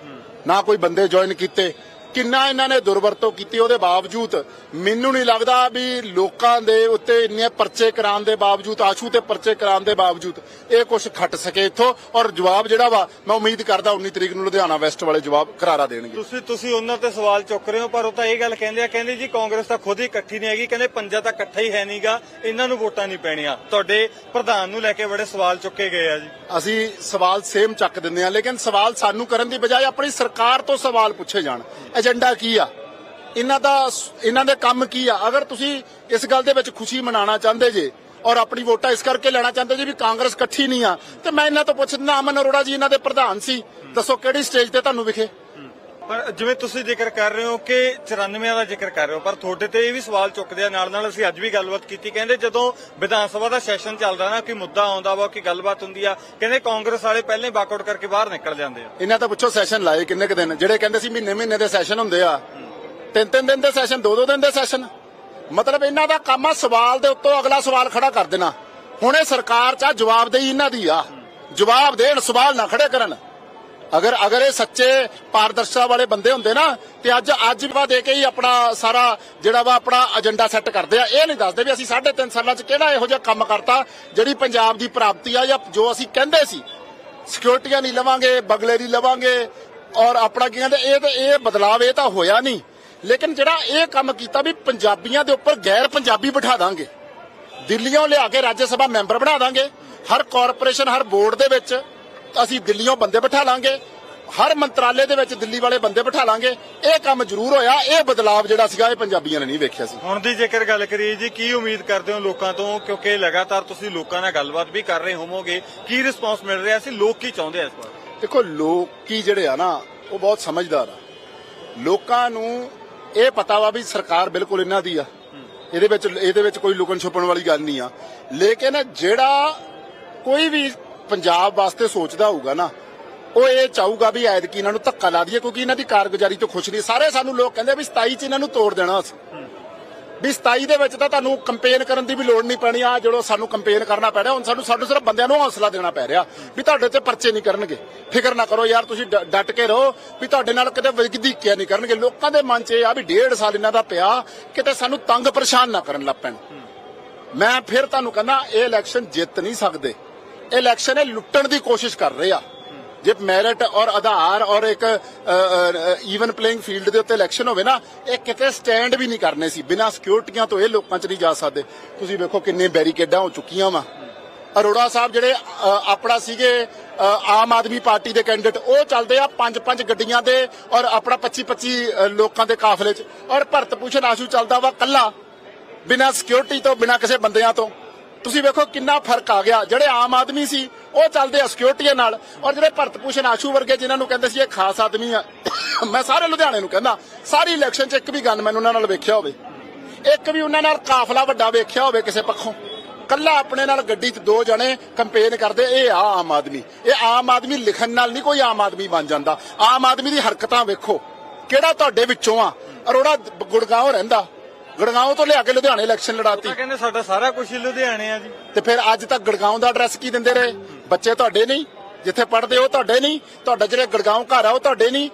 ਨਾ ਕੋਈ ਬੰਦੇ ਜੁਆਇਨ ਕੀਤੇ ਕਿੰਨਾ ਇਹਨਾਂ ਨੇ ਦੁਰਵਰਤੋਂ ਕੀਤੀ ਉਹਦੇ ਬਾਵਜੂਦ ਮੈਨੂੰ ਨਹੀਂ ਲੱਗਦਾ ਵੀ ਲੋਕਾਂ ਦੇ ਉੱਤੇ ਇੰਨੇ ਪਰਚੇ ਕਰਾਉਣ ਦੇ ਬਾਵਜੂਦ ਆਸ਼ੂ ਤੇ ਪਰਚੇ ਕਰਾਉਣ ਦੇ ਬਾਵਜੂਦ ਇਹ ਕੁਝ ਖੱਟ ਸਕੇ ਇੱਥੋਂ। ਔਰ ਜਵਾਬ ਜਿਹੜਾ ਵਾ ਮੈਂ ਉਮੀਦ ਕਰਦਾ 19 ਤਰੀਕ ਨੂੰ ਲੁਧਿਆਣਾ ਵੈਸਟ ਵਾਲੇ ਜਵਾਬ ਕਰਾਰਾ ਦੇਣਗੇ। ਤੁਸੀਂ ਤੁਸੀਂ ਉਹਨਾਂ ਤੇ ਸਵਾਲ ਚੁੱਕ ਰਹੇ ਹੋ ਪਰ ਉਹ ਤਾਂ ਇਹ ਗੱਲ ਕਹਿੰਦੇ ਆ ਕਹਿੰਦੇ ਜੀ ਕਾਂਗਰਸ ਤਾਂ ਖੁਦ ਹੀ ਇਕੱਠੀ ਨਹੀਂ ਹੈਗੀ ਕਹਿੰਦੇ ਪੰਜਾ ਤਾਂ ਇਕੱਠਾ ਹੀ ਹੈ ਨਹੀਂਗਾ ਇਹਨਾਂ ਨੂੰ ਵੋਟਾਂ ਨਹੀਂ ਪੈਣੀਆਂ। ਤੁਹਾਡੇ ਪ੍ਰਧਾਨ ਨੂੰ ਲੈ ਕੇ ਬੜੇ ਸਵਾਲ ਚੁੱਕੇ ਗਏ ਆ ਜੀ। ਅਸੀਂ ਸਵਾਲ ਸੇਮ ਚੱਕ ਦਿੰਦੇ ਆ ਲੇਕਿਨ ਸਵਾਲ ਸਾਨੂੰ ਕਰਨ ਦੀ ਬਜਾਏ ਆਪਣੀ ਸਰਕਾਰ ਤੋਂ ਸਵਾਲ ਪੁੱਛੇ ਜਾਣ। ਏਜੰਡਾ ਕੀ ਆ? ਇਹਨਾਂ ਦਾ ਇਹਨਾਂ ਦੇ ਕੰਮ ਕੀ ਆ? ਅਗਰ ਤੁਸੀਂ ਇਸ ਗੱਲ ਦੇ ਵਿੱਚ ਖੁਸ਼ੀ ਮਨਾਉਣਾ ਚਾਹੁੰਦੇ ਜੇ ਔਰ ਆਪਣੀ ਵੋਟਾਂ ਇਸ ਕਰਕੇ ਲੈਣਾ ਚਾਹੁੰਦੇ ਜੀ ਵੀ ਕਾਂਗਰਸ ਇਕੱਠੀ ਨਹੀਂ ਆ, ਤੇ ਮੈਂ ਇਹਨਾਂ ਤੋਂ ਪੁੱਛਦਾ, ਅਮਨ ਅਰੋੜਾ ਜੀ ਇਹਨਾਂ ਦੇ ਪ੍ਰਧਾਨ ਸੀ। ਦੱਸੋ ਕਿਹੜੀ ਸਟੇਜ ਤੇ ਤੁਹਾਨੂੰ ਵਿਖੇ? ਪਰ ਜਿਵੇਂ ਤੁਸੀਂ ਜ਼ਿਕਰ ਕਰ ਰਹੇ ਹੋ ਕਿ 94 ਦਾ ਜ਼ਿਕਰ ਕਰ ਰਹੇ ਹੋ, ਪਰ ਤੁਹਾਡੇ ਤੇ ਇਹ ਵੀ ਸਵਾਲ ਚੁੱਕਦੇ ਆ ਨਾਲ ਨਾਲ ਅਸੀਂ ਅੱਜ ਵੀ ਗੱਲਬਾਤ ਕੀਤੀ। ਕਹਿੰਦੇ ਜਦੋਂ ਵਿਧਾਨ ਸਭਾ ਦਾ ਸੈਸ਼ਨ ਚੱਲਦਾ ਨਾ ਕਿ ਮੁੱਦਾ ਆਉਂਦਾ ਵਾ ਕਿ ਗੱਲਬਾਤ ਹੁੰਦੀ ਆ, ਕਹਿੰਦੇ ਕਾਂਗਰਸ ਵਾਲੇ ਪਹਿਲੇ ਹੀ ਵਾਕਆਊਟ ਕਰਕੇ ਬਾਹਰ ਨਿਕਲ ਜਾਂਦੇ ਆ। ਇਹਨਾਂ ਤਾਂ ਪੁੱਛੋ ਸੈਸ਼ਨ ਲਾਏ ਕਿੰਨੇ ਕੁ ਦਿਨ? ਜਿਹੜੇ ਕਹਿੰਦੇ ਸੀ ਮਹੀਨੇ ਮਹੀਨੇ ਦੇ ਸੈਸ਼ਨ ਹੁੰਦੇ ਆ ਤਿੰਨ ਤਿੰਨ ਦਿਨ ਦੇ ਸੈਸ਼ਨ ਦੋ ਦੋ ਦਿਨ ਦੇ ਸੈਸ਼ਨ। ਮਤਲਬ ਇਹਨਾਂ ਦਾ ਕੰਮ ਆ ਸਵਾਲ ਦੇ ਉੱਤੋਂ ਅਗਲਾ ਸਵਾਲ ਖੜਾ ਕਰ ਦੇਣਾ। ਹੁਣ ਇਹ ਸਰਕਾਰ ਚ ਆ ਜਵਾਬਦੇਹੀ ਇਹਨਾਂ ਦੀ ਆ। ਜਵਾਬ ਦੇਣ, ਸਵਾਲ ਨਾ ਖੜੇ ਕਰਨ। ਅਗਰ ਅਗਰ ਇਹ ਸੱਚੇ ਪਾਰਦਰਸ਼ਤਾ ਵਾਲੇ ਬੰਦੇ ਹੁੰਦੇ ਨਾ, ਤੇ ਅੱਜ ਅੱਜ ਵਾ ਦੇ ਕੇ ਹੀ ਆਪਣਾ ਸਾਰਾ ਜਿਹੜਾ ਵਾ ਆਪਣਾ ਏਜੰਡਾ ਸੈੱਟ ਕਰਦੇ ਆ, ਇਹ ਨਹੀਂ ਦੱਸਦੇ ਵੀ ਅਸੀਂ 3.5 ਸਾਲਾਂ ਚ ਕਿਹੜਾ ਇਹੋ ਜਿਹਾ ਕੰਮ ਕਰਤਾ, ਜਿਹੜੀ ਪੰਜਾਬ ਦੀ ਪ੍ਰਾਪਤੀ ਆ ਜਾਂ ਜੋ ਅਸੀਂ ਕਹਿੰਦੇ ਸੀ ਸਿਕਿਉਰਟੀਆਂ ਨਹੀਂ ਲਵਾਂਗੇ, ਬਗਲੇ ਨਹੀਂ ਲਵਾਂਗੇ, ਔਰ ਆਪਣਾ ਕੀ ਕਹਿੰਦੇ, ਇਹ ਤਾਂ, ਇਹ ਬਦਲਾਵ ਇਹ ਤਾਂ ਹੋਇਆ ਨਹੀਂ। ਲੇਕਿਨ ਜਿਹੜਾ ਇਹ ਕੰਮ ਕੀਤਾ ਵੀ ਪੰਜਾਬੀਆਂ ਦੇ ਉੱਪਰ ਗੈਰ ਪੰਜਾਬੀ ਬਿਠਾ ਦਾਂਗੇ ਦਿੱਲੀੋਂ ਲਿਆ ਕੇ ਰਾਜ ਸਭਾ ਮੈਂਬਰ ਬਣਾ ਦਾਂਗੇ, ਹਰ ਕਾਰਪੋਰੇਸ਼ਨ ਹਰ ਬੋਰਡ ਦੇ ਵਿੱਚ ਅਸੀਂ ਦਿੱਲੀੋਂ ਬੰਦੇ ਬਿਠਾ ਲਾਂਗੇ ਹਰ ਮੰਤਰਾਲੇ ਦੇ ਵਿੱਚ ਦਿੱਲੀ ਵਾਲੇ ਬੰਦੇ ਬਿਠਾ ਲਾਂਗੇ ਇਹ ਕੰਮ ਜ਼ਰੂਰ ਹੋਇਆ ਇਹ ਬਦਲਾਵ ਜਿਹੜਾ ਸੀਗਾ ਇਹ ਪੰਜਾਬੀਆਂ ਨੇ ਨਹੀਂ ਵੇਖਿਆ ਸੀ। ਹੁਣ ਦੀ ਜੇਕਰ ਗੱਲ ਕਰੀਏ ਜੀ ਕੀ ਉਮੀਦ ਕਰਦੇ ਹੋ ਲੋਕਾਂ ਤੋਂ? ਕਿਉਂਕਿ ਲਗਾਤਾਰ ਤੁਸੀਂ ਲੋਕਾਂ ਨਾਲ ਗੱਲਬਾਤ ਵੀ ਕਰ ਰਹੇ ਹੋਵੋਗੇ ਕੀ ਰਿਸਪੌਂਸ ਮਿਲ ਰਿਹਾ? ਸੀ ਲੋਕ ਕੀ ਚਾਹੁੰਦੇ ਆ ਇਸ ਵਾਰ ਦੇਖੋ ਲੋਕੀ ਜਿਹੜੇ ਆ ਨਾ ਉਹ ਬਹੁਤ ਸਮਝਦਾਰ ਆ। ਲੋਕਾਂ ਨੂੰ ਇਹ ਪਤਾ ਵਾ ਵੀ ਸਰਕਾਰ ਬਿਲਕੁਲ ਇਹਨਾਂ ਦੀ ਆ। ਇਹਦੇ ਵਿੱਚ ਇਹਦੇ ਵਿੱਚ ਕੋਈ ਲੁਕਣ ਛੁਪਣ ਵਾਲੀ ਗੱਲ ਨਹੀਂ ਆ। ਲੇਕਿਨ ਜਿਹੜਾ ਕੋਈ ਵੀ ਪੰਜਾਬ ਵਾਸਤੇ ਸੋਚਦਾ ਹੋਊਗਾ ਨਾ, ਉਹ ਇਹ ਚਾਹੂਗਾ ਵੀ ਐਤਕੀ ਇਹਨਾਂ ਨੂੰ ਧੱਕਾ ਲਾ ਦਈਏ, ਕਿਉਂਕਿ ਇਹਨਾਂ ਦੀ ਕਾਰਗੁਜ਼ਾਰੀ ਤੋਂ ਖੁਸ਼ ਨਹੀਂ। ਸਾਰੇ ਸਾਨੂੰ ਲੋਕ ਕਹਿੰਦੇ ਵੀ 27 ਚ ਇਹਨਾਂ ਨੂੰ ਤੋੜ ਦੇਣਾ ਅਸੀਂ। ਵੀ 27 ਦੇ ਵਿੱਚ ਤਾਂ ਤੁਹਾਨੂੰ ਕੰਪੇਨ ਕਰਨ ਦੀ ਵੀ ਲੋੜ ਨਹੀਂ ਪੈਣੀ ਆ ਜਿਹੜੋ ਸਾਨੂੰ ਕੰਪੇਨ ਕਰਨਾ ਪੈ ਰਿਹਾ, ਹੁਣ ਸਾਨੂੰ ਸਾਨੂੰ ਸਿਰਫ ਬੰਦਿਆਂ ਨੂੰ ਹੌਸਲਾ ਦੇਣਾ ਪੈ ਰਿਹਾ ਵੀ ਤੁਹਾਡੇ ਤੇ ਪਰਚੇ ਨਹੀਂ ਕਰਨਗੇ। ਫਿਕਰ ਨਾ ਕਰੋ ਯਾਰ, ਤੁਸੀਂ ਡ- ਡਟ ਕੇ ਰਹੋ ਵੀ ਤੁਹਾਡੇ ਨਾਲ ਕਿਤੇ ਵਿਗਦੀਕਿਆ ਨਹੀਂ ਕਰਨਗੇ। ਲੋਕਾਂ ਦੇ ਮਨ 'ਚ ਇਹ ਆ ਵੀ ਡੇਢ ਸਾਲ ਇਹਨਾਂ ਦਾ ਪਿਆ, ਕਿਤੇ ਸਾਨੂੰ ਤੰਗ ਪਰੇਸ਼ਾਨ ਨਾ ਕਰਨ ਲੱਗ ਪੈਣ। ਮੈਂ ਫਿਰ ਤੁਹਾਨੂੰ ਕਹਿੰਦਾ, ਇਹ ਇਲੈਕਸ਼ਨ ਜਿੱਤ ਨਹੀਂ ਸਕਦੇ। ਇਹ ਇਲੈਕਸ਼ਨ ਇਹ ਲੁੱਟਣ ਦੀ ਕੋਸ਼ਿਸ਼ ਕਰ ਰਹੇ ਆ। ਜੇ ਮੈਰਿਟ ਔਰ ਆਧਾਰ ਔਰ ਇੱਕ ਈਵਨ ਪਲੇਇੰਗ ਫੀਲਡ ਦੇ ਉੱਤੇ ਇਲੈਕਸ਼ਨ ਹੋਵੇ ਨਾ ਇਹ ਕਿਤੇ ਸਟੈਂਡ ਵੀ ਨਹੀਂ ਕਰਨੇ ਸੀ। ਬਿਨਾਂ ਸਿਕਿਉਰਿਟੀਆਂ ਤੋਂ ਇਹ ਲੋਕਾਂ 'ਚ ਨਹੀਂ ਜਾ ਸਕਦੇ। ਤੁਸੀਂ ਵੇਖੋ ਕਿੰਨੇ ਬੈਰੀਕੇਡਾਂ ਹੋ ਚੁੱਕੀਆਂ ਵਾ। ਅਰੋੜਾ ਸਾਹਿਬ ਜਿਹੜੇ ਆਪਣਾ ਸੀਗੇ ਆਮ ਆਦਮੀ ਪਾਰਟੀ ਦੇ ਕੈਂਡੀਡੇਟ ਉਹ ਚੱਲਦੇ ਆ ਪੰਜ ਪੰਜ ਗੱਡੀਆਂ ਦੇ ਔਰ ਆਪਣਾ 25 25 ਲੋਕਾਂ ਦੇ ਕਾਫਲੇ 'ਚ। ਔਰ ਭਰਤ ਭੂਸ਼ਣ ਆਸ਼ੂ ਚੱਲਦਾ ਵਾ ਕੱਲਾ। ਬਿਨਾਂ ਸਿਕਿਉਰਿਟੀ ਤੋਂ, ਬਿਨਾਂ ਕਿਸੇ ਬੰਦਿਆਂ ਤੋਂ। ਤੁਸੀਂ ਵੇਖੋ ਕਿੰਨਾ ਫ਼ਰਕ ਆ ਗਿਆ। ਜਿਹੜੇ ਆਮ ਆਦਮੀ ਸੀ, ਉਹ ਚੱਲਦੇ ਆ ਸਿਕਿਉਰਿਟੀਆਂ ਨਾਲ। ਔਰ ਜਿਹੜੇ ਭਰਤ ਭੂਸ਼ਣ ਆਸ਼ੂ ਵਰਗੇ ਜਿਨ੍ਹਾਂ ਨੂੰ ਕਹਿੰਦੇ ਸੀ ਇਹ ਖਾਸ ਆਦਮੀ ਆ, ਮੈਂ ਸਾਰੇ ਲੁਧਿਆਣੇ ਨੂੰ ਕਹਿੰਦਾ, ਸਾਰੀ ਇਲੈਕਸ਼ਨ 'ਚ ਇੱਕ ਵੀ ਗਨਮੈਨ ਉਹਨਾਂ ਨਾਲ ਵੇਖਿਆ ਹੋਵੇ। ਇੱਕ ਵੀ ਉਹਨਾਂ ਨਾਲ ਕਾਫਲਾ ਵੱਡਾ ਵੇਖਿਆ ਹੋਵੇ ਕਿਸੇ ਪੱਖੋਂ। ਕੱਲਾ ਆਪਣੇ ਨਾਲ ਗੱਡੀ 'ਚ ਦੋ ਜਣੇ ਕੰਪੇਨ ਕਰਦੇ, ਇਹ ਆ ਆਮ ਆਦਮੀ। ਇਹ ਆਮ ਆਦਮੀ ਲਿਖਣ ਨਾਲ ਨਹੀਂ ਕੋਈ ਆਮ ਆਦਮੀ ਬਣ ਜਾਂਦਾ। ਆਮ ਆਦਮੀ ਦੀ ਹਰਕਤਾਂ ਵੇਖੋ। ਕਿਹੜਾ ਤੁਹਾਡੇ ਵਿੱਚੋਂ ਆ? ਅਰੋੜਾ ਗੁੜਗਾਉਂ ਰਹਿੰਦਾ। ਗੁੜਗਾਉਂ ਤੋਂ ਲਿਆ ਕੇ ਲੁਧਿਆਣੇ ਇਲੈਕਸ਼ਨ ਲੜਾਤੀ। ਤਾਂ ਕਹਿੰਦੇ ਸਾਡਾ ਸਾਰਾ ਕੁਝ ਲੁਧਿਆਣੇ ਆ ਜੀ। ਤੇ ਫਿਰ ਅੱਜ ਤੱਕ ਗੜਗਾਉਂ ਦਾ ਐਡਰੈਸ ਕੀ ਦਿੰਦੇ ਰਹੇ? ਬੱਚੇ ਤੁਹਾਡੇ ਨਹੀਂ ਜਿੱਥੇ ਪੜਦੇ ਉਹ ਤੁਹਾਡੇ ਨਹੀਂ ਤੁਹਾਡਾ ਜਿਹੜੇ ਗੜਗਾਉਂ ਘਰ ਆ ਉਹ ਤੁਹਾਡੇ ਨਹੀਂ